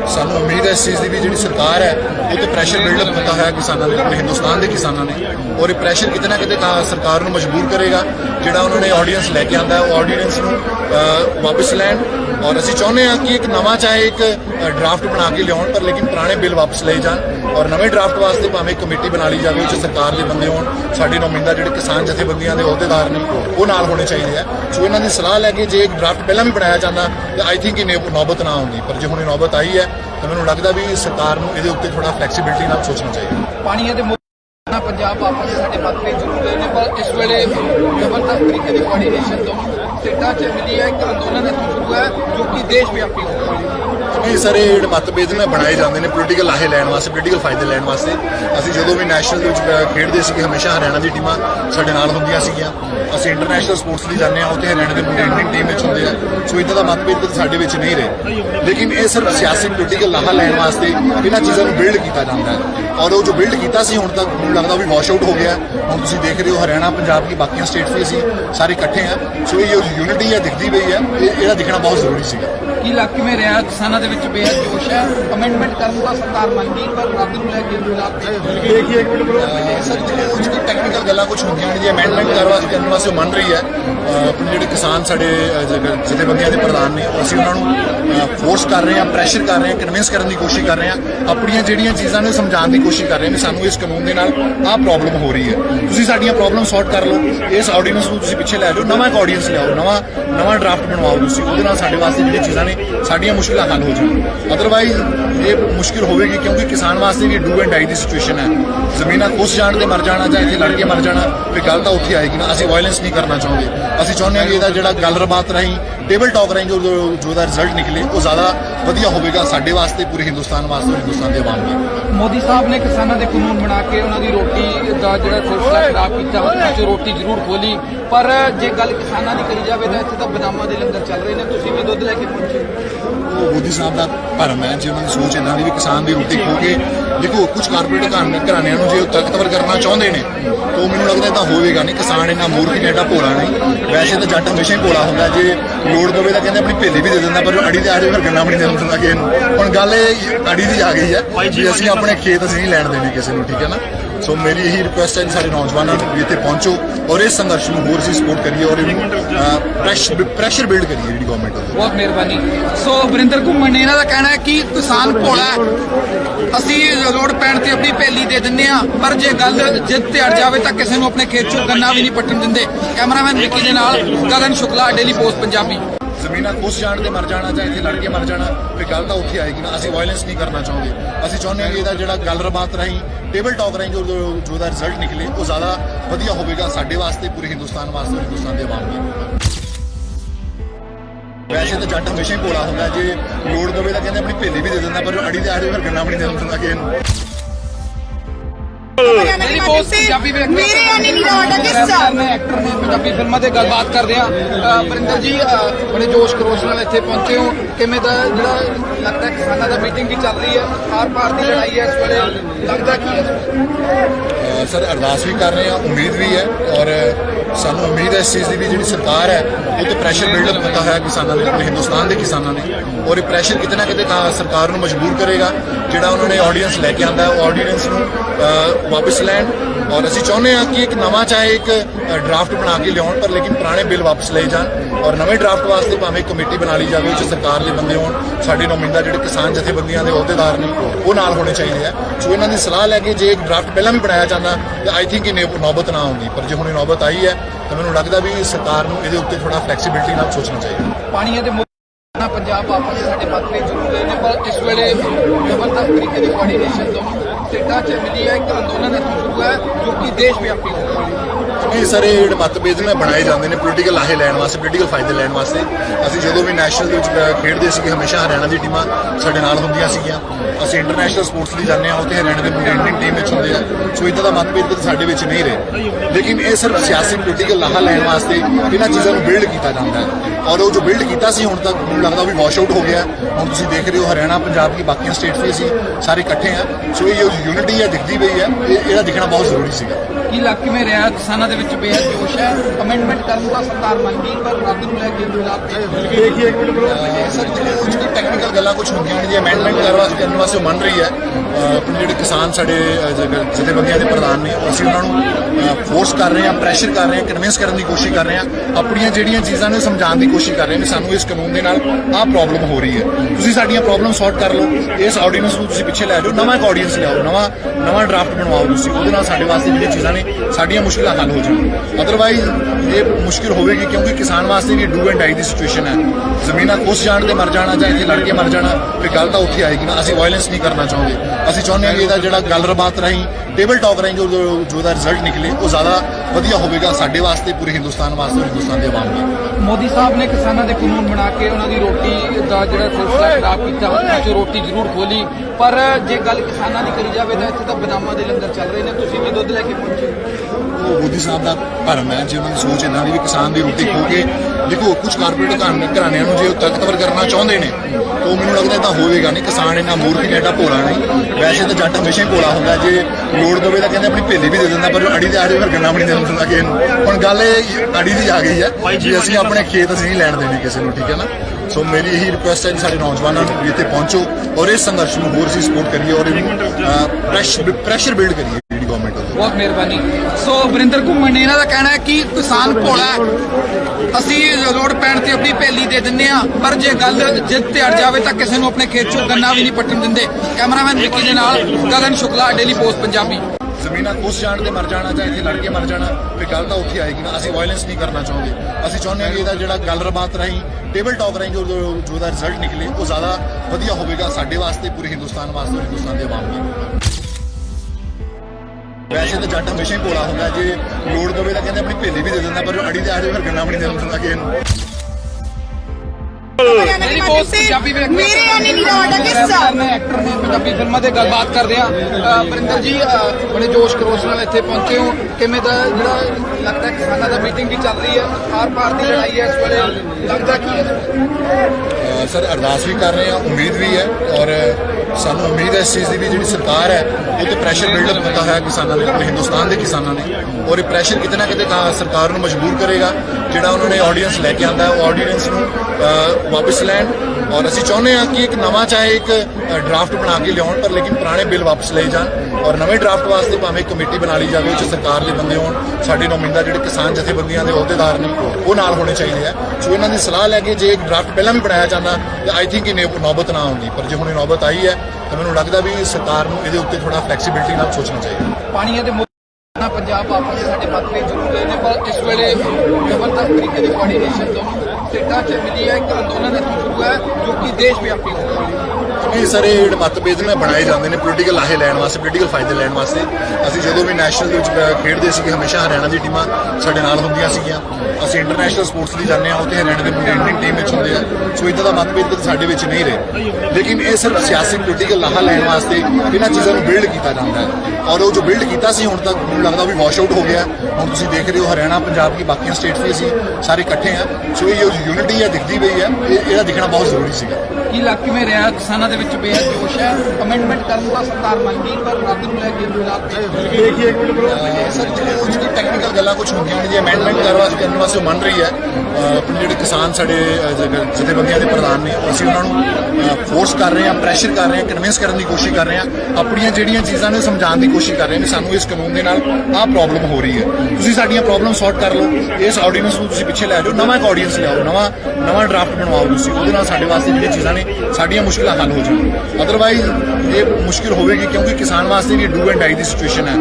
ਸਾਨੂੰ ਉਮੀਦ ਹੈ ਇਸ ਚੀਜ਼ ਦੀ ਵੀ ਜਿਹੜੀ ਸਰਕਾਰ ਹੈ ਉਹ ਤੇ ਪ੍ਰੈਸ਼ਰ ਬਿਲਡ ਕੀਤਾ ਹੋਇਆ ਕਿਸਾਨਾਂ ਦੇ ਉੱਤੇ ਹਿੰਦੁਸਤਾਨ ਦੇ ਕਿਸਾਨਾਂ ਨੇ ਔਰ ਇਹ ਪ੍ਰੈਸ਼ਰ ਕਿਤੇ ਨਾ ਕਿਤੇ ਤਾਂ ਸਰਕਾਰ ਨੂੰ ਮਜਬੂਰ ਕਰੇਗਾ, ਜਿਹੜਾ ਉਹਨਾਂ ਨੇ ਆਡੀਅנס ਲੈ ਕੇ ਆਂਦਾ ਉਹ ਆਡੀਅנס ਨੂੰ ਵਾਪਸ ਲੈਣ ਔਰ ਅਸੀਂ ਚਾਹੁੰਦੇ ਹਾਂ ਕਿ ਇੱਕ ਨਵਾਂ ਚਾਹੇ ਇੱਕ ਡਰਾਫਟ ਬਣਾ ਕੇ ਲਿਆਉਣ, ਪਰ ਲੇਕਿਨ ਪੁਰਾਣੇ ਬਿੱਲ ਵਾਪਸ ਲਏ ਜਾਣ ਔਰ ਨਵੇਂ ਡਰਾਫਟ ਵਾਸਤੇ ਭਾਵੇਂ ਕਮੇਟੀ ਬਣਾ ਲਈ ਜਾਵੇ ਉਹ ਸਰਕਾਰ ਦੇ ਬੰਦੇ ਹੋਣ, ਸਾਡੇ ਨੁਮਾਇੰਦਾ ਜਿਹੜੇ ਕਿਸਾਨ ਜਥੇਬੰਦੀਆਂ ਦੇ ਅਹੁਦੇਦਾਰ ਨੇ, ਉਹ ਨਾਲ ਹੋਣੇ ਚਾਹੀਦੇ ਆ। ਸੋ ਇਹਨਾਂ ਦੀ ਸਲਾਹ ਲੈ ਕੇ ਜੇ ਇੱਕ ਡਰਾਫਟ ਪਹਿਲਾਂ ਵੀ ਬਣਾਇਆ ਜਾਂਦਾ, ਤਾਂ ਆਈ ਥਿੰਕ ਇਹ ਨੌਬਤ ਨਾ ਆਉਂਦੀ। ਪਰ ਜੇ ਹੁਣ ਇਹ ਨੌਬਤ ਆਈ ਹੈ, ਤਾਂ ਮੈਨੂੰ ਲੱਗਦਾ ਵੀ ਸਰਕਾਰ ਨੂੰ ਇਹਦੇ ਉੱਤੇ ਥੋੜਾ ਫਲੈਕਸੀਬਿਲਟੀ ਨਾਲ ਸੋਚਣਾ ਚਾਹੀਦਾ। ਪਾਣੀਆਂ ਦੇ ਮੁੱਦੇ ਪੰਜਾਬ ਵਾਪਸ ਸਾਡੇ ਮਤਲਬ ਜ਼ਰੂਰ ਨੇ, ਪਰ ਇਸ ਵੇਲੇ ਜ਼ਬਰਦਸਤ ਤਰੀਕੇ ਦੀ ਕੋਆਰਡੀਨੇਸ਼ਨ ਤੋਂ ਸਟੇਟਾਂ 'ਚ ਮਿਲੀ ਹੈ, ਇੱਕ ਅੰਦੋਲਨ ਇੱਥੋਂ ਸ਼ੁਰੂ ਹੈ ਜੋ ਕਿ ਦੇਸ਼ ਵਿਆਪੀ ਹੋਊਗਾ ਨਹੀਂ ਸਾਰੇ ਜਿਹੜੇ ਮਤਭੇਦ ਨੇ ਬਣਾਏ ਜਾਂਦੇ ਨੇ ਪੋਲੀਟੀਕਲ ਲਾਹੇ ਲੈਣ ਵਾਸਤੇ ਪੋਲੀਟੀਕਲ ਫਾਇਦੇ ਲੈਣ ਵਾਸਤੇ। ਅਸੀਂ ਜਦੋਂ ਵੀ ਨੈਸ਼ਨਲ ਦੇ ਵਿੱਚ ਖੇਡਦੇ ਸੀਗੇ, ਹਮੇਸ਼ਾ ਹਰਿਆਣਾ ਦੀ ਟੀਮਾਂ ਸਾਡੇ ਨਾਲ ਹੁੰਦੀਆਂ ਸੀਗੀਆਂ। ਅਸੀਂ ਇੰਟਰਨੈਸ਼ਨਲ ਸਪੋਰਟਸ ਲਈ ਜਾਂਦੇ ਹਾਂ, ਉੱਥੇ ਹਰਿਆਣਾ ਦੇ ਮੁੰਡੇ ਇੰਡੀਅਨ ਟੀਮ ਵਿੱਚ ਹੁੰਦੇ ਆ। ਸੋ ਇਦਾਂ ਦਾ ਮਤਭੇਦ ਕਦੇ ਸਾਡੇ ਵਿੱਚ ਨਹੀਂ ਰਹੇ। ਲੇਕਿਨ ਇਹ ਸਿਰਫ ਸਿਆਸੀ ਪੋਲੀਟੀਕਲ ਲਾਹਾ ਲੈਣ ਵਾਸਤੇ ਇਹਨਾਂ ਚੀਜ਼ਾਂ ਨੂੰ ਬਿਲਡ ਕੀਤਾ ਜਾਂਦਾ ਹੈ। ਔਰ ਉਹ ਜੋ ਬਿਲਡ ਕੀਤਾ ਸੀ, ਹੁਣ ਤੱਕ ਮੈਨੂੰ ਲੱਗਦਾ ਵੀ ਵਾਸ਼ ਆਊਟ ਹੋ ਗਿਆ ਹੁਣ ਤੁਸੀਂ ਦੇਖ ਰਹੇ ਹੋ, ਹਰਿਆਣਾ, ਪੰਜਾਬ ਦੀ ਬਾਕੀਆਂ ਸਟੇਟਸ ਵੀ ਅਸੀਂ ਸਾਰੇ ਇਕੱਠੇ ਆ ਸੋ ਇਹ ਜੋ ਯੂਨਿਟੀ ਹੈ, ਦਿਖਦੀ ਪਈ ਹੈ। ਇਹਦਾ ਦਿਖਣਾ ਬਹੁਤ ਜ਼ਰੂਰੀ ਸੀਗਾ। ਕੀ ਇਲਾਕੇ ਮੇ ਰਿਹਾ? ਕਿਸਾਨਾਂ ਦੇ ਵਿੱਚ ਬੇਜੋਸ਼ ਹੈ। ਅਮੈਂਡਮੈਂਟ ਕਰਨ ਦਾ ਸਰਕਾਰ ਮੰਗੀ ਪਰ ਰੱਦ ਨੂੰ ਲੈ ਕੇ ਹੁੰਦੀਆਂ ਕਿਸਾਨ ਦੇ ਪ੍ਰਧਾਨ ਨੇ ਅਸੀਂ ਉਹਨਾਂ ਨੂੰ ਫੋਰਸ ਕਰ ਰਹੇ ਹਾਂ ਪ੍ਰੈਸ਼ਰ ਕਰ ਰਹੇ ਹਾਂ ਕਨਵਿੰਸ ਕਰਨ ਦੀ ਕੋਸ਼ਿਸ਼ ਕਰ ਰਹੇ ਹਾਂ। ਆਪਣੀਆਂ ਜਿਹੜੀਆਂ ਚੀਜ਼ਾਂ ਨੂੰ ਸਮਝਾਉਣ ਦੀ ਕੋਸ਼ਿਸ਼ ਕਰ ਰਹੇ ਹਾਂ ਵੀ ਸਾਨੂੰ ਇਸ ਕਾਨੂੰਨ ਦੇ ਨਾਲ ਆਹ ਪ੍ਰੋਬਲਮ ਹੋ ਰਹੀ ਹੈ। ਤੁਸੀਂ ਸਾਡੀਆਂ ਪ੍ਰੋਬਲਮ ਸੌਲਵ ਕਰ ਲਓ। ਇਸ ਆਰਡੀਨੈਂਸ ਨੂੰ ਤੁਸੀਂ ਪਿੱਛੇ ਲੈ ਜਾਓ। ਨਵਾਂ ਇੱਕ ਆਡੀਅנס ਲਿਆਓ। ਨਵਾਂ ਨਵਾਂ ਡਰਾਫਟ ਬਣਵਾਓ ਤੁਸੀਂ। ਉਹਦੇ ਨਾਲ ਸਾਡੇ ਵਾਸਤੇ ਜਿਹੜੀਆਂ ਚੀਜ਼ਾਂ ਨੇ ਸਾਡੀਆਂ ਮੁਸ਼ਕਲਾਂ ਹੱਲ ਹੋ ਜਾਣ। ਅਦਰਵਾਈਜ਼ ਇਹ ਮੁਸ਼ਕਿਲ ਹੋਵੇਗੀ ਕਿਉਂਕਿ ਕਿਸਾਨ ਵਾਸਤੇ ਵੀ ਡੂ ਐਂਡ ਡਾਈ ਦੀ ਸਿਚੁਏਸ਼ਨ ਹੈ। ਜ਼ਮੀਨਾਂ ਉਸ ਜਾਣ ਤੇ ਮਰ ਜਾਣਾ ਜਾਂ ਇੱਥੇ ਲੜ ਕੇ ਮਰ ਜਾਣਾ ਵੀ ਗੱਲ ਤਾਂ ਉੱਥੇ ਆਏਗੀ ਨਾ। ਅਸੀਂ ਵਾਇਲੈਂਸ ਨਹੀਂ ਕਰਨਾ ਚਾਹੁੰਦੇ। ਅਸੀਂ ਚਾਹੁੰਦੇ ਹਾਂ ਕਿ ਇਹਦਾ ਜਿਹੜਾ ਗੱਲਬਾਤ ਰਾਹੀਂ ਟੇਬਲ ਟਾਕ ਰਾਹੀਂ ਜੋ ਜੋ- ਦਾ ਰਿਜ਼ਲਟ ਨਿਕਲੇ ਉਹ ਜ਼ਿਆਦਾ ਵਧੀਆ ਹੋਵੇਗਾ ਸਾਡੇ ਵਾਸਤੇ ਪੂਰੇ ਹਿੰਦੁਸਤਾਨ ਵਾਸਤੇ ਹਿੰਦੁਸਤਾਨ ਦੇ ਆਵਾਮ ਲਈ ਮੋਦੀ ਸਾਹਿਬ ਨੇ ਕਿਸਾਨਾਂ ਦੇ ਕਾਨੂੰਨ ਬਣਾ ਕੇ ਉਹਨਾਂ ਦੀ ਰੋਟੀ ਦਾ ਜਿਹੜਾ ਸਿਲਸਿਲਾ ਖਰਾਬ ਕੀਤਾ ਉਹਨਾਂ 'ਚ ਰੋਟੀ ਜ਼ਰੂਰ ਖੋਲੀ ਪਰ ਜੇ ਗੱਲ ਕਿਸਾਨਾਂ ਦੀ ਕਰੀ ਜਾਵੇ ਤਾਂ ਇੱਥੇ ਤਾਂ ਬਦਾਮਾਂ ਦੇ ਲੰਗਰ ਚੱਲ ਰਹੇ ਨੇ ਤੁਸੀਂ ਵੀ ਦੁੱਧ ਲੈ ਕੇ ਪਹੁੰਚੇ ਉਹ ਮੋਦੀ ਸਾਹਿਬ ਦਾ ਭਰਮ ਹੈ ਜੇ ਉਹਨਾਂ ਦੀ ਸੋਚ ਇਦਾਂ ਦੀ ਵੀ ਕਿਸਾਨ ਦੀ ਰੋਟੀ ਖੋ ਕੇ ਦੇਖੋ ਕੁਝ ਕਾਰਪੋਰੇਟ ਘਰਾਣੇ ਘਰਾਣਿਆਂ ਨੂੰ ਜੇ ਉਹ ਤਾਕਤਵਰ ਕਰਨਾ ਚਾਹੁੰਦੇ ਨੇ ਤਾਂ ਮੈਨੂੰ ਲੱਗਦਾ ਤਾਂ ਹੋਵੇਗਾ ਨਹੀਂ ਕਿਸਾਨ ਇੰਨਾ ਮੂਰਖ ਐਡਾ ਭੋਲਾ ਨਹੀਂ ਵੈਸੇ ਤਾਂ ਜੱਟ ਹਮੇਸ਼ਾ ਹੀ ਭੋਲਾ ਹੁੰਦਾ ਜੇ ਲੋੜ ਪਵੇ ਤਾਂ ਕਹਿੰਦੇ ਆਪਣੀ ਭੇਲੀ ਵੀ ਦੇ ਦਿੰਦਾ ਪਰ ਅੜੀ ਤੇ ਆ ਜਾਵੇ ਫਿਰ ਗੰਨਾ ਵੀ ਨਹੀਂ ਦਿੰਦਾ ਕਿਸੇ ਨੂੰ। ਹੁਣ ਗੱਲ ਇਹ ਅੜੀ ਦੀ ਆ ਗਈ ਹੈ ਵੀ ਅਸੀਂ ਆਪਣੇ ਖੇਤ ਅਸੀਂ ਨਹੀਂ ਲੈਣ ਦੇਣੇ ਕਿਸੇ ਨੂੰ ਠੀਕ ਹੈ ਨਾ? ਸੋ ਮੇਰੀ ਇਹੀ ਰਿਕੁਐਸਟ ਹੈ ਸਾਡੇ ਨੌਜਵਾਨਾਂ ਨੂੰ ਵੀ ਇੱਥੇ ਪਹੁੰਚੋ ਔਰ ਇਸ ਸੰਘਰਸ਼ ਨੂੰ ਹੋਰ ਅਸੀਂ ਸਪੋਰਟ ਕਰੀਏ ਔਰ ਇਹਨੂੰ ਪ੍ਰੈਸ਼ਰ ਪ੍ਰੈਸ਼ਰ ਬਿਲਡ ਕਰੀਏ ਜਿਹੜੀ ਗਵਰਨਮੈਂਟ ਦਾ ਬਹੁਤ ਮਿਹਰਬਾਨੀ ਸੋ ਵਰਿੰਦਰ ਘੁੰਮਣ ਨੇ ਇਹਨਾਂ ਦਾ ਕਹਿਣਾ ਹੈ ਕਿ ਕਿਸਾਨ ਭੋਲਾ। ਅਸੀਂ ਲੋੜ ਪੈਣ ਤੇ ਆਪਣੀ ਭੇਲੀ ਦੇ ਦਿੰਦੇ ਆ ਪਰ ਜੇ ਗੱਲ ਜਿੱਦ ਤੇ ਅੜ ਜਾਵੇ ਤਾਂ ਕਿਸੇ ਨੂੰ ਆਪਣੇ ਖੇਤ ਚੋਂ ਗੰਨਾ ਵੀ ਨਹੀਂ ਪੱਟਣ ਦਿੰਦੇ ਕੈਮਰਾਮੈਨ ਵਿੱਕੀ ਦੇ ਨਾਲ ਗਗਨ ਸ਼ੁਕਲਾ ਡੇਲੀ ਪੋਸਟ ਪੰਜਾਬੀ ਜ਼ਮੀਨਾਂ ਕੁਸ ਜਾਣ ਤੇ ਮਰ ਜਾਣਾ ਜਾਂ ਇੱਥੇ ਲੜ ਕੇ ਮਰ ਜਾਣਾ ਵੀ ਗੱਲ ਤਾਂ ਉੱਥੇ ਆਏਗੀ ਨਾ। ਅਸੀਂ ਵਾਇਲੈਂਸ ਨਹੀਂ ਕਰਨਾ ਚਾਹੁੰਦੇ। ਅਸੀਂ ਚਾਹੁੰਦੇ ਹਾਂ ਕਿ ਇਹਦਾ ਜਿਹੜਾ ਗੱਲਬਾਤ ਰਾਹੀਂ ਟੇਬਲ ਟਾਕ ਰਾਹੀਂ, ਜੋ ਜੋ- ਦਾ ਰਿਜ਼ਲਟ ਨਿਕਲੇ, ਉਹ ਜ਼ਿਆਦਾ ਵਧੀਆ ਹੋਵੇਗਾ ਸਾਡੇ ਵਾਸਤੇ, ਪੂਰੇ ਹਿੰਦੁਸਤਾਨ ਵਾਸਤੇ, ਹਿੰਦੁਸਤਾਨ ਦੇ ਆਵਾਮ ਲਈ ਵੈਸੇ ਤਾਂ ਜੱਟ ਹਮੇਸ਼ਾ ਹੀ ਭੋਲਾ ਹੁੰਦਾ, ਜੇ ਲੋੜ ਪਵੇ ਤਾਂ ਕਹਿੰਦੇ ਆਪਣੀ ਭੇਲੀ ਵੀ ਦੇ ਦਿੰਦਾ, ਪਰ ਅੜੀ ਤੇ ਆ ਫਿਰ ਗੰਨਾ ਵੀ ਨਹੀਂ ਦੇ ਦਿੰਦਾ ਕਿਸੇ ਨੂੰ ਮੇਰੀ ਪੋਸਟ ਪੰਜਾਬੀ ਵੇਖ ਮੇਰੇ ਆਨੇ ਨਹੀਂ ਲੋੜ ਕਿਸ ਐਕਟਰ ਨੇ ਐਕਟਰ ਨੇ ਪੰਜਾਬੀ ਫਿਲਮਾਂ ਤੇ ਗੱਲਬਾਤ ਕਰਦੇ ਆ ਵਰਿੰਦਰ ਜੀ ਬੜੇ ਜੋਸ਼ ਖਰੋਸ਼ ਨਾਲ ਇੱਥੇ ਪਹੁੰਚੇ ਹੋ। ਕਿਵੇਂ ਦਾ ਜਿਹੜਾ ਲੱਗਦਾ ਕਿਸਾਨਾਂ ਦਾ ਮੀਟਿੰਗ ਵੀ ਚੱਲ ਰਹੀ ਹੈ? ਆਰ ਪਾਰ ਦੀ ਲੜਾਈ ਹੈ ਇਸ ਵੇਲੇ। ਲੱਗਦਾ ਕੀ ਹੈ? ਸਰ ਅਰਦਾਸ ਵੀ ਕਰ ਰਹੇ ਹਾਂ ਉਮੀਦ ਵੀ ਹੈ ਔਰ ਸਾਨੂੰ ਉਮੀਦ ਹੈ ਇਸ ਚੀਜ਼ ਦੀ ਵੀ ਜਿਹੜੀ ਸਰਕਾਰ ਹੈ, ਇਹ ਤੇ ਪ੍ਰੈਸ਼ਰ ਬਿਲਡ ਅਪ ਕੀਤਾ ਹੋਇਆ ਕਿਸਾਨਾਂ ਦੇ, ਆਪਣੇ ਹਿੰਦੁਸਤਾਨ ਦੇ ਕਿਸਾਨਾਂ ਨੇ ਔਰ ਇਹ ਪ੍ਰੈਸ਼ਰ ਕਿਤੇ ਨਾ ਕਿਤੇ ਸਰਕਾਰ ਨੂੰ ਮਜਬੂਰ ਕਰੇਗਾ, ਜਿਹੜਾ ਉਹਨਾਂ ਨੇ ਆਡੀਅנס ਲੈ ਕੇ ਆਂਦਾ ਉਹ ਆਡੀਅנס ਨੂੰ ਵਾਪਸ ਲੈਣ। ਔਰ ਅਸੀਂ ਚਾਹੁੰਦੇ ਹਾਂ ਕਿ ਇੱਕ ਨਵਾਂ ਚਾਹੇ ਇੱਕ ਡਰਾਫਟ ਬਣਾ ਕੇ ਲਿਆਉਣ, ਪਰ ਲੇਕਿਨ ਪੁਰਾਣੇ ਬਿੱਲ ਵਾਪਸ ਲਏ ਜਾਣ। ਔਰ ਨਵੇਂ ਡਰਾਫਟ ਵਾਸਤੇ ਭਾਵੇਂ ਕਮੇਟੀ ਬਣਾ ਲਈ ਜਾਵੇ ਜਿਸ ਸਰਕਾਰ ਦੇ ਬੰਦੇ ਹੋਣ, ਸਾਡੇ ਨੁਮਾਇੰਦਾ ਜਿਹੜੇ ਕਿਸਾਨ ਜਥੇਬੰਦੀਆਂ ਦੇ ਅਹੁਦੇਦਾਰ ਨੇ, ਉਹ ਨਾਲ ਹੋਣੇ ਚਾਹੀਦੇ ਆ। ਸੋ ਇਹਨਾਂ ਦੀ ਸਲਾਹ ਲੈ ਕੇ ਜੇ ਇੱਕ ਡਰਾਫਟ ਪਹਿਲਾਂ ਵੀ ਬਣਾਇਆ ਜਾਂਦਾ, ਤਾਂ ਆਈ ਥਿੰਕ ਇਹ ਨੌਬਤ ਨਾ ਆਉਂਦੀ। ਪਰ ਜੇ ਹੁਣ ਇਹ ਨੌਬਤ ਆਈ ਹੈ ਤਾਂ ਮੈਨੂੰ ਲੱਗਦਾ ਵੀ ਸਰਕਾਰ ਨੂੰ ਇਹਦੇ ਉੱਤੇ ਥੋੜਾ ਫਲੈਕਸੀਬਿਲਟੀ ਨਾਲ ਸੋਚਣਾ ਚਾਹੀਦਾ। ਪਾਣੀਆਂ ਦੇ ਮੁੱਦੇ ਪੰਜਾਬ ਵਾਪਸ ਸਾਡੇ ਮਤਲਬ ਜ਼ਰੂਰ ਨੇ, ਪਰ ਇਸ ਵੇਲੇ ਜ਼ਬਰਦਸਤ ਤਰੀਕੇ ਦੀ ਕੋਆਰਡੀਨੇਸ਼ਨ ਤੋਂ ਸਟੇਟਾਂ 'ਚ ਮਿਲੀ ਹੈ, ਇੱਕ ਅੰਦੋਲਨ ਇੱਥੋਂ ਸ਼ੁਰੂ ਹੈ, ਜੋ ਕਿ ਦੇਸ਼ ਵਿਆਪੀ ਹੋਊਗਾ ਨਹੀਂ ਸਾਰੇ ਜਿਹੜੇ ਮਤਭੇਦ ਨੇ ਬਣਾਏ ਜਾਂਦੇ ਨੇ ਪੋਲੀਟੀਕਲ ਲਾਹੇ ਲੈਣ ਵਾਸਤੇ ਪੋਲੀਟੀਕਲ ਫਾਇਦੇ ਲੈਣ ਵਾਸਤੇ। ਅਸੀਂ ਜਦੋਂ ਵੀ ਨੈਸ਼ਨਲ ਦੇ ਵਿੱਚ ਖੇਡਦੇ ਸੀਗੇ, ਹਮੇਸ਼ਾ ਹਰਿਆਣਾ ਦੀ ਟੀਮਾਂ ਸਾਡੇ ਨਾਲ ਹੁੰਦੀਆਂ ਸੀਗੀਆਂ। ਅਸੀਂ ਇੰਟਰਨੈਸ਼ਨਲ ਸਪੋਰਟਸ ਲਈ ਜਾਂਦੇ ਹਾਂ, ਉੱਥੇ ਹਰਿਆਣਾ ਦੇ ਮੁੰਡੇ ਇੰਡੀਅਨ ਟੀਮ ਵਿੱਚ ਹੁੰਦੇ ਆ। ਸੋ ਇਦਾਂ ਦਾ ਮਤਭੇਦ ਕਦੇ ਸਾਡੇ ਵਿੱਚ ਨਹੀਂ ਰਹੇ। ਲੇਕਿਨ ਇਹ ਸਿਰਫ ਸਿਆਸੀ ਪੋਲੀਟੀਕਲ ਲਾਹਾ ਲੈਣ ਵਾਸਤੇ ਇਹਨਾਂ ਚੀਜ਼ਾਂ ਨੂੰ ਬਿਲਡ ਕੀਤਾ ਜਾਂਦਾ ਹੈ। ਔਰ ਉਹ ਜੋ ਬਿਲਡ ਕੀਤਾ ਸੀ ਹੁਣ ਤੱਕ, ਮੈਨੂੰ ਲੱਗਦਾ ਵੀ ਵਾਸ਼ ਆਊਟ ਹੋ ਗਿਆ। ਹੁਣ ਤੁਸੀਂ ਦੇਖ ਰਹੇ ਹੋ ਹਰਿਆਣਾ, ਪੰਜਾਬ ਦੀ ਬਾਕੀਆਂ ਸਟੇਟਸ ਵੀ ਅਸੀਂ ਸਾਰੇ ਇਕੱਠੇ ਆ ਸੋ ਇਹ ਜੋ ਯੂਨਿਟੀ ਹੈ ਦਿਖਦੀ ਪਈ ਹੈ, ਇਹ ਇਹਦਾ ਦਿਖਣਾ ਬਹੁਤ ਜ਼ਰੂਰੀ ਸੀਗਾ। ਕਿ ਇਲਾਕੇ ਮੇ ਰਿਹਾ? ਕਿਸਾਨਾਂ ਦੇ ਵਿੱਚ ਬੇहद ਜੋਸ਼ ਹੈ। ਅਮੈਂਡਮੈਂਟ ਕਰਨ ਦਾ ਸਰਕਾਰ ਮੰਗੀ ਪਰ ਰੱਦ ਨੂੰ ਲੈ ਕੇ ਵਿਵਾਦ ਦੇਖੀਏ ਇੱਕ ਮਿੰਟ ਬਰੋ। ਸਰ ਕੁਝ ਕੁ ਟੈਕਨੀਕਲ ਗੱਲਾਂ ਕੁਝ ਹੁੰਦੀਆਂ ਨੇ ਜੀ ਅਮੈਂਡਮੈਂਟ ਕਰਨ ਵਾਸਤੇ ਕਰਨ ਵਾਸਤੇ ਮੰਨ ਰਹੀ ਹੈ। ਆਪਣੇ ਜਿਹੜੇ ਕਿਸਾਨ ਸਾਡੇ ਜਥੇਬੰਦੀਆਂ ਦੇ ਪ੍ਰਧਾਨ ਨੇ ਅਸੀਂ ਉਹਨਾਂ ਨੂੰ ਫੋਰਸ ਕਰ ਰਹੇ ਹਾਂ ਪ੍ਰੈਸ਼ਰ ਕਰ ਰਹੇ ਹਾਂ ਕਨਵਿੰਸ ਕਰਨ ਦੀ ਕੋਸ਼ਿਸ਼ ਕਰ ਰਹੇ ਹਾਂ ਆਪਣੀਆਂ ਜਿਹੜੀਆਂ ਚੀਜ਼ਾਂ ਨੂੰ ਸਮਝਾਉਣ ਦੀ ਕੋਸ਼ਿਸ਼ ਕਰ ਰਹੇ ਨੇ। ਸਾਨੂੰ ਇਸ ਕਾਨੂੰਨ ਦੇ ਨਾਲ ਆਹ ਪ੍ਰੋਬਲਮ ਹੋ ਰਹੀ ਹੈ। ਤੁਸੀਂ ਸਾਡੀਆਂ ਪ੍ਰੋਬਲਮ ਸੋਲਵ ਕਰ ਲਓ। ਇਸ ਆਡੀਅנס ਨੂੰ ਤੁਸੀਂ ਪਿੱਛੇ ਲੈ ਜਾਓ। ਨਵਾਂ ਇੱਕ ਆਡੀਅנס ਲਿਆਓ। ਨਵਾਂ ਨਵਾਂ ਡਰਾਫਟ ਬਣਵਾਓ ਤੁਸੀਂ। ਉਹਦੇ ਨਾਲ ਸਾਡੇ ਵਾਸਤੇ ਜਿਹੜੀਆਂ ਚੀਜ਼ਾਂ ਸਾਡੀਆਂ ਮੁਸ਼ਕਲਾਂ ਹੱਲ ਹੋ ਜਾਣ। ਅਦਰਵਾਈਜ਼ ਇਹ ਮੁਸ਼ਕਿਲ ਹੋਵੇਗੀ ਕਿਉਂਕਿ ਕਿਸਾਨ ਵਾਸਤੇ ਵੀ ਡੂ ਐਂਡ ਡਾਈ ਦੀ ਸਿਚੁਏਸ਼ਨ ਹੈ। ਜ਼ਮੀਨਾਂ ਉਸ ਜਾਣ ਤੇ ਮਰ ਜਾਣਾ ਜਾਂ ਇੱਥੇ ਲੜ ਕੇ ਮਰ ਜਾਣਾ ਤੇ ਗੱਲ ਤਾਂ ਉੱਥੇ ਆਏਗੀ ਨਾ। ਅਸੀਂ ਵਾਇਲੈਂਸ ਨਹੀਂ ਕਰਨਾ ਚਾਹੁੰਦੇ। ਅਸੀਂ ਚਾਹੁੰਦੇ ਹਾਂ ਕਿ ਇਹਦਾ ਜਿਹੜਾ ਗੱਲਬਾਤ ਰਾਹੀਂ ਟੇਬਲ ਟਾਕ ਰਾਹੀਂ, ਜੋ ਜੋ- ਦਾ ਰਿਜ਼ਲਟ ਨਿਕਲੇ, ਉਹ ਜ਼ਿਆਦਾ ਵਧੀਆ ਹੋਵੇਗਾ ਸਾਡੇ ਵਾਸਤੇ, ਪੂਰੇ ਹਿੰਦੁਸਤਾਨ ਵਾਸਤੇ ਹਿੰਦੁਸਤਾਨ ਦੇ ਆਵਾਮ ਲਈ ਮੋਦੀ ਸਾਹਿਬ ਨੇ ਕਿਸਾਨਾਂ ਦੇ ਕਾਨੂੰਨ ਬਣਾ ਕੇ ਉਹਨਾਂ ਦੀ ਰੋਟੀ ਦਾ ਜਿਹੜਾ ਸਿਲਸਿਲਾ ਖਰਾਬ ਕੀਤਾ ਉਹਨਾਂ 'ਚੋਂ ਰੋਟੀ ਜ਼ਰੂਰ ਖੋਲੀ। ਪਰ ਜੇ ਗੱਲ ਕਿਸਾਨਾਂ ਦੀ ਕਰੀ ਜਾਵੇ ਤਾਂ ਇੱਥੇ ਤਾਂ ਬਦਾਮਾਂ ਦੇ ਲੰਗਰ ਚੱਲ ਰਹੇ ਨੇ। ਤੁਸੀਂ ਵੀ ਦੁੱਧ ਲੈ ਕੇ ਪਹੁੰਚੇ ਉਹ ਮੋਦੀ ਸਾਹਿਬ ਦਾ ਭਰਮ ਹੈ ਜੇ ਉਹਨਾਂ ਦੀ ਸੋਚ ਇਦਾਂ ਦੀ ਵੀ ਕਿਸਾਨ ਦੀ ਰੋਟੀ ਖੋ ਕੇ ਦੇਖੋ ਕੁਝ ਕਾਰਪੋਰੇਟ ਘਰਾਂ- ਘਰਾਣਿਆਂ ਨੂੰ ਜੇ ਉਹ ਤਾਕਤਵਰ ਕਰਨਾ ਚਾਹੁੰਦੇ ਨੇ ਤਾਂ ਉਹ ਮੈਨੂੰ ਲੱਗਦਾ ਤਾਂ ਹੋਵੇਗਾ ਨਹੀਂ। ਕਿਸਾਨ ਇੰਨਾ ਮੂਰਖ ਐਡਾ ਭੋਲਾ ਨਹੀਂ। ਵੈਸੇ ਤਾਂ ਜੱਟ ਹਮੇਸ਼ਾ ਹੀ ਭੋਲਾ ਹੁੰਦਾ। ਜੇ ਲੋੜ ਪਵੇ ਤਾਂ ਕਹਿੰਦੇ ਆਪਣੀ ਭੇਲੀ ਵੀ ਦੇ ਦਿੰਦਾ ਪਰ ਉਹ ਅੜੀ ਤੇ ਆ ਜਾਵੇ ਫਿਰ ਗੰਨਾ ਨਹੀਂ ਦੇ ਦਿੰਦਾ ਕਿਸੇ ਨੂੰ। ਹੁਣ ਗੱਲ ਇਹ ਅੜੀ ਦੀ ਆ ਗਈ ਹੈ ਵੀ ਅਸੀਂ ਆਪਣੇ ਖੇਤ ਅਸੀਂ ਨਹੀਂ ਲੈਣ ਦੇਣੇ ਕਿਸੇ ਨੂੰ, ਠੀਕ ਹੈ ਨਾ? ਸੋ ਮੇਰੀ ਇਹੀ ਰਿਕੁਐਸਟ ਹੈ ਕਿ ਸਾਡੇ ਨੌਜਵਾਨਾਂ ਨੂੰ ਇੱਥੇ ਪਹੁੰਚੋ ਔਰ ਇਸ ਸੰਘਰਸ਼ ਨੂੰ ਹੋਰ ਅਸੀਂ ਸਪੋਰਟ ਕਰੀਏ ਔਰ ਇਹਨੂੰ ਪ੍ਰੈਸ਼ਰ ਪ੍ਰੈਸ਼ਰ ਬਿਲਡ ਕਰੀਏ ਜਿਹੜੀ ਗਵਰਨਮੈਂਟ ਵੱਲੋਂ। ਬਹੁਤ ਮਿਹਰਬਾਨੀ। ਸੋ ਵਰਿੰਦਰ ਘੁੰਮਣ ਨੇ ਇਹਨਾਂ ਦਾ ਕਹਿਣਾ ਹੈ ਕਿ ਕਿਸਾਨ ਭੋਲਾ ਅਸੀਂ ਲੋੜ ਪੈਣ ਤੇ ਆਪਣੀ ਭੇਲੀ ਦੇ ਦਿੰਨੇ ਆ ਪਰ ਜੇ ਗੱਲ ਜਿੱਤ ਤੇ ਅੜ ਜਾਵੇ ਤਾਂ ਕਿਸੇ ਨੂੰ ਆਪਣੇ ਖੇਤ ਚੋਂ ਗੰਨਾ ਵੀ ਨਹੀਂ ਪੱਟਣ ਦਿੰਦੇ। ਕੈਮਰਾਮੈਨ ਵਿੱਕੀ ਦੇ ਨਾਲ ਗਗਨ ਸ਼ੁਕਲਾ ਡੇਲੀ ਪੋਸਟ ਪੰਜਾਬੀ। ਜ਼ਮੀਨਾਂ ਉਸ ਜਾਣ ਤੇ ਮਰ ਜਾਣਾ ਜਾਂ ਇੱਥੇ ਲੜ ਕੇ ਮਰ ਜਾਣਾ ਤੇ ਗੱਲ ਤਾਂ ਉੱਥੇ ਆਏਗੀ ਨਾ। ਅਸੀਂ ਵਾਇਲੈਂਸ ਨਹੀਂ ਕਰਨਾ ਚਾਹੁੰਦੇ। ਅਸੀਂ ਚਾਹੁੰਦੇ ਹਾਂ ਕਿ ਇਹਦਾ ਜਿਹੜਾ ਗੱਲਬਾਤ ਰਾਹੀਂ ਟੇਬਲ ਟਾਕ ਰਾਹੀਂ, ਜੋ ਜੋ- ਦਾ ਰਿਜ਼ਲਟ ਨਿਕਲੇ, ਉਹ ਜ਼ਿਆਦਾ ਵਧੀਆ ਹੋਵੇਗਾ ਸਾਡੇ ਵਾਸਤੇ, ਪੂਰੇ ਹਿੰਦੁਸਤਾਨ ਵਾਸਤੇ, ਹਿੰਦੁਸਤਾਨ ਦੇ ਆਵਾਮ ਲਈ ਵੈਸੇ ਤਾਂ ਜੱਟ ਹਮੇਸ਼ਾ ਹੀ ਭੋਲਾ ਹੁੰਦਾ, ਜੇ ਲੋੜ ਪਵੇ ਤਾਂ ਕਹਿੰਦੇ ਆਪਣੀ ਭੇਲੀ ਵੀ ਦੇ ਦਿੰਦਾ, ਪਰ ਅੜੀ ਦੇ ਆ ਫਿਰ ਗੰਨਾ ਵੀ ਨਹੀਂ ਦੇ ਦਿੰਦਾ ਕਿਸੇ ਨੂੰ ਪੰਜਾਬੀ ਵੇਖ ਮੇਰੇ ਆਨੇ ਨਹੀਂ ਰੋਡ ਅਗੇ ਸਰ ਮੈਂ ਐਕਟਰ ਨੇ ਪੰਜਾਬੀ ਫਿਲਮਾਂ ਤੇ ਗੱਲਬਾਤ ਕਰਦੇ ਆ। ਵਰਿੰਦਰ ਜੀ ਬੜੇ ਜੋਸ਼ ਖਰੋਸ਼ ਨਾਲ ਇੱਥੇ ਪਹੁੰਚੇ ਹੋ। ਕਿਵੇਂ ਦਾ ਜਿਹੜਾ ਲੱਗਦਾ ਹੈ ਕਿਸਾਨਾਂ ਦਾ ਮੀਟਿੰਗ ਵੀ ਚੱਲ ਰਹੀ ਹੈ? ਆਰ ਪਾਰ ਦੀ ਲੜਾਈ ਹੈ ਇਸ ਵੇਲੇ। ਲੱਗਦਾ ਕੀ ਹੈ? ਸਰ ਅਰਦਾਸ ਵੀ ਕਰ ਰਹੇ ਹਾਂ। ਉਮੀਦ ਵੀ ਹੈ ਔਰ ਸਾਨੂੰ ਉਮੀਦ ਹੈ ਇਸ ਚੀਜ਼ ਦੀ ਵੀ ਜਿਹੜੀ ਸਰਕਾਰ ਹੈ ਉਹ ਤੇ ਪ੍ਰੈਸ਼ਰ ਬਿਲਡ ਅਪ ਕੀਤਾ ਹੋਇਆ ਕਿਸਾਨਾਂ ਦੇ ਉੱਤੇ ਹਿੰਦੁਸਤਾਨ ਦੇ ਕਿਸਾਨਾਂ ਨੇ ਔਰ ਇਹ ਪ੍ਰੈਸ਼ਰ ਕਿਤੇ ਨਾ ਕਿਤੇ ਤਾਂ ਸਰਕਾਰ ਨੂੰ ਮਜਬੂਰ ਕਰੇਗਾ, ਜਿਹੜਾ ਉਹਨਾਂ ਨੇ ਆਡੀਅנס ਲੈ ਕੇ ਆਂਦਾ ਉਹ ਆਡੀਅנס ਨੂੰ ਵਾਪਸ ਲੈਣ ਔਰ ਅਸੀਂ ਚਾਹੁੰਦੇ ਹਾਂ ਕਿ ਇੱਕ ਨਵਾਂ ਚਾਹੇ ਇੱਕ ਡਰਾਫਟ ਬਣਾ ਕੇ ਲਿਆਉਣ, ਪਰ ਲੇਕਿਨ ਪੁਰਾਣੇ ਬਿੱਲ ਵਾਪਸ ਲਏ ਜਾਣ ਔਰ ਨਵੇਂ ਡਰਾਫਟ ਵਾਸਤੇ ਭਾਵੇਂ ਕਮੇਟੀ ਬਣਾ ਲਈ ਜਾਵੇ, ਉਹ ਸਰਕਾਰ ਦੇ ਬੰਦੇ ਹੋਣ, ਸਾਡੇ ਨੁਮਾਇੰਦਾ ਜਿਹੜੇ ਕਿਸਾਨ ਜਥੇਬੰਦੀਆਂ ਦੇ ਅਹੁਦੇਦਾਰ ਨੇ, ਉਹ ਨਾਲ ਹੋਣੇ ਚਾਹੀਦੇ ਆ। ਸੋ ਇਹਨਾਂ ਦੀ ਸਲਾਹ ਲੈ ਕੇ ਜੇ ਇੱਕ ਡਰਾਫਟ ਪਹਿਲਾਂ ਵੀ ਬਣਾਇਆ ਜਾਂਦਾ, ਤਾਂ ਆਈ ਥਿੰਕ ਇਹ ਨੌਬਤ ਨਾ ਆਉਂਦੀ ਪਰ ਜੇ ਹੁਣ ਇਹ ਨੌਬਤ ਆਈ ਹੈ, ਤਾਂ ਮੈਨੂੰ ਲੱਗਦਾ ਵੀ ਸਰਕਾਰ ਨੂੰ ਇਹਦੇ ਉੱਤੇ ਥੋੜਾ ਫਲੈਕਸੀਬਿਲਟੀ ਨਾਲ ਸੋਚਣਾ ਚਾਹੀਦਾ। ਪਾਣੀਆਂ ਦੇ ਪੰਜਾਬ ਵਾਪਸ ਸਾਡੇ ਮਤਲਬ ਜ਼ਰੂਰ ਨੇ ਪਰ ਇਸ ਵੇਲੇ ਜ਼ਬਰਦਸਤ ਤਰੀਕੇ ਦੀ ਕੋਆਰਡੀਨੇਸ਼ਨ ਤੋਂ ਸਟੇਟਾਂ 'ਚ ਮਿਲੀ ਹੈ ਇੱਕ ਅੰਦੋਲਨ ਇੱਥੋਂ ਸ਼ੁਰੂ ਹੈ ਜੋ ਕਿ ਦੇਸ਼ ਵਿਆਪੀ ਹੋਊਗਾ ਨਹੀਂ ਸਾਰੇ ਜਿਹੜੇ ਮਤਭੇਦ ਨੇ ਬਣਾਏ ਜਾਂਦੇ ਨੇ ਪੋਲੀਟੀਕਲ ਲਾਹੇ ਲੈਣ ਵਾਸਤੇ ਪੋਲੀਟੀਕਲ ਫਾਇਦੇ ਲੈਣ ਵਾਸਤੇ। ਅਸੀਂ ਜਦੋਂ ਵੀ ਨੈਸ਼ਨਲ ਦੇ ਵਿੱਚ ਖੇਡਦੇ ਸੀਗੇ, ਹਮੇਸ਼ਾ ਹਰਿਆਣਾ ਦੀ ਟੀਮਾਂ ਸਾਡੇ ਨਾਲ ਹੁੰਦੀਆਂ ਸੀਗੀਆਂ। ਅਸੀਂ ਇੰਟਰਨੈਸ਼ਨਲ ਸਪੋਰਟਸ ਲਈ ਜਾਂਦੇ ਹਾਂ, ਉੱਥੇ ਹਰਿਆਣਾ ਦੇ ਇੰਡੀਅਨ ਟੀਮ ਵਿੱਚ ਹੁੰਦੇ ਆ। ਸੋ ਇਦਾਂ ਦਾ ਮਤਭੇਦ ਕਦੇ ਸਾਡੇ ਵਿੱਚ ਨਹੀਂ ਰਹੇ। ਲੇਕਿਨ ਇਹ ਸਿਰਫ ਸਿਆਸੀ ਪੋਲੀਟੀਕਲ ਲਾਹਾ ਲੈਣ ਵਾਸਤੇ ਇਹਨਾਂ ਚੀਜ਼ਾਂ ਨੂੰ ਬਿਲਡ ਕੀਤਾ ਜਾਂਦਾ ਹੈ। ਔਰ ਉਹ ਜੋ ਬਿਲਡ ਕੀਤਾ ਸੀ ਹੁਣ ਤੱਕ, ਮੈਨੂੰ ਲੱਗਦਾ ਉਹ ਵੀ ਵਾਸ਼ ਆਊਟ ਹੋ ਗਿਆ। ਹੁਣ ਤੁਸੀਂ ਦੇਖ ਰਹੇ ਹੋ ਹਰਿਆਣਾ, ਪੰਜਾਬ ਦੀ ਬਾਕੀਆਂ ਸਟੇਟਸ ਵੀ ਅਸੀਂ ਸਾਰੇ ਇਕੱਠੇ ਆ ਸੋ ਇਹ ਜੋ ਯੂਨਿਟੀ ਹੈ ਦਿਖਦੀ ਪਈ ਹੈ, ਇਹ ਇਹਦਾ ਦਿਖਣਾ ਬਹੁਤ ਜ਼ਰੂਰੀ ਸੀਗਾ। ਕੀ ਲੱਗ ਕਿਵੇਂ ਰਿਹਾ? ਕਿਸਾਨਾਂ ਦੇ ਵਿੱਚ ਬੇਜੋਸ਼ ਹੈ। ਅਮੈਂਡਮੈਂਟ ਕਰਨ ਦਾ ਸਰਕਾਰ ਮੰਗੀ ਪਰ ਰੱਦ ਨੂੰ ਲੈ ਕੇ ਵਿਵਾਦ ਦੇਖੀਏ ਇੱਕ ਮਿੰਟ ਬੋਲੋ ਸਰ ਕੁਝ ਕੁ ਟੈਕਨੀਕਲ ਗੱਲਾਂ ਕੁਝ ਹੋ ਗਈਆਂ ਨੇ ਜੀ ਅਮੈਂਡਮੈਂਟ ਕਰਨ ਵਾਸਤੇ ਮੰਨ ਰਹੀ ਹੈ। ਆਪਣੇ ਜਿਹੜੇ ਕਿਸਾਨ ਸਾਡੇ ਜਥੇਬੰਦੀਆਂ ਦੇ ਪ੍ਰਧਾਨ ਨੇ ਅਸੀਂ ਉਹਨਾਂ ਨੂੰ ਫੋਰਸ ਕਰ ਰਹੇ ਹਾਂ ਪ੍ਰੈਸ਼ਰ ਕਰ ਰਹੇ ਹਾਂ ਕਨਵਿੰਸ ਕਰਨ ਦੀ ਕੋਸ਼ਿਸ਼ ਕਰ ਰਹੇ ਹਾਂ ਆਪਣੀਆਂ ਜਿਹੜੀਆਂ ਚੀਜ਼ਾਂ ਨੇ ਸਮਝਾਉਣ ਦੀ ਕੋਸ਼ਿਸ਼ ਕਰ ਰਹੇ ਨੇ ਸਾਨੂੰ ਇਸ ਕਾਨੂੰਨ ਦੇ ਨਾਲ ਆਹ ਪ੍ਰੋਬਲਮ ਹੋ ਰਹੀ ਹੈ। ਤੁਸੀਂ ਸਾਡੀਆਂ ਪ੍ਰੋਬਲਮ ਸੋਲਵ ਕਰ ਲਓ ਇਸ ਆਰਡੀਨੈਂਸ ਨੂੰ ਤੁਸੀਂ ਪਿੱਛੇ ਲੈ ਜਾਓ ਨਵਾਂ ਇੱਕ ਆਰਡੀਨੈਂਸ ਲਿਆਓ ਨਵਾਂ ਨਵਾਂ ਡਰਾਫਟ ਬਣਵਾਓ ਤੁਸੀਂ ਉਹਦੇ ਨਾਲ ਸਾਡੇ ਵਾਸਤੇ ਜਿਹੜੀਆਂ ਚੀਜ਼ਾਂ ਨੇ ਸਾਡੀਆਂ ਮੁਸ਼ਕਲਾਂ ਹੱਲ ਹੋ ਜਾਣ। ਅਦਰਵਾਈਜ਼ ਇਹ ਮੁਸ਼ਕਿਲ ਹੋਵੇਗੀ ਕਿਉਂਕਿ ਕਿਸਾਨ ਵਾਸਤੇ ਵੀ ਡੂ ਐਂਡ ਡਾਈ ਦੀ ਸਿਚੁਏਸ਼ਨ ਹੈ।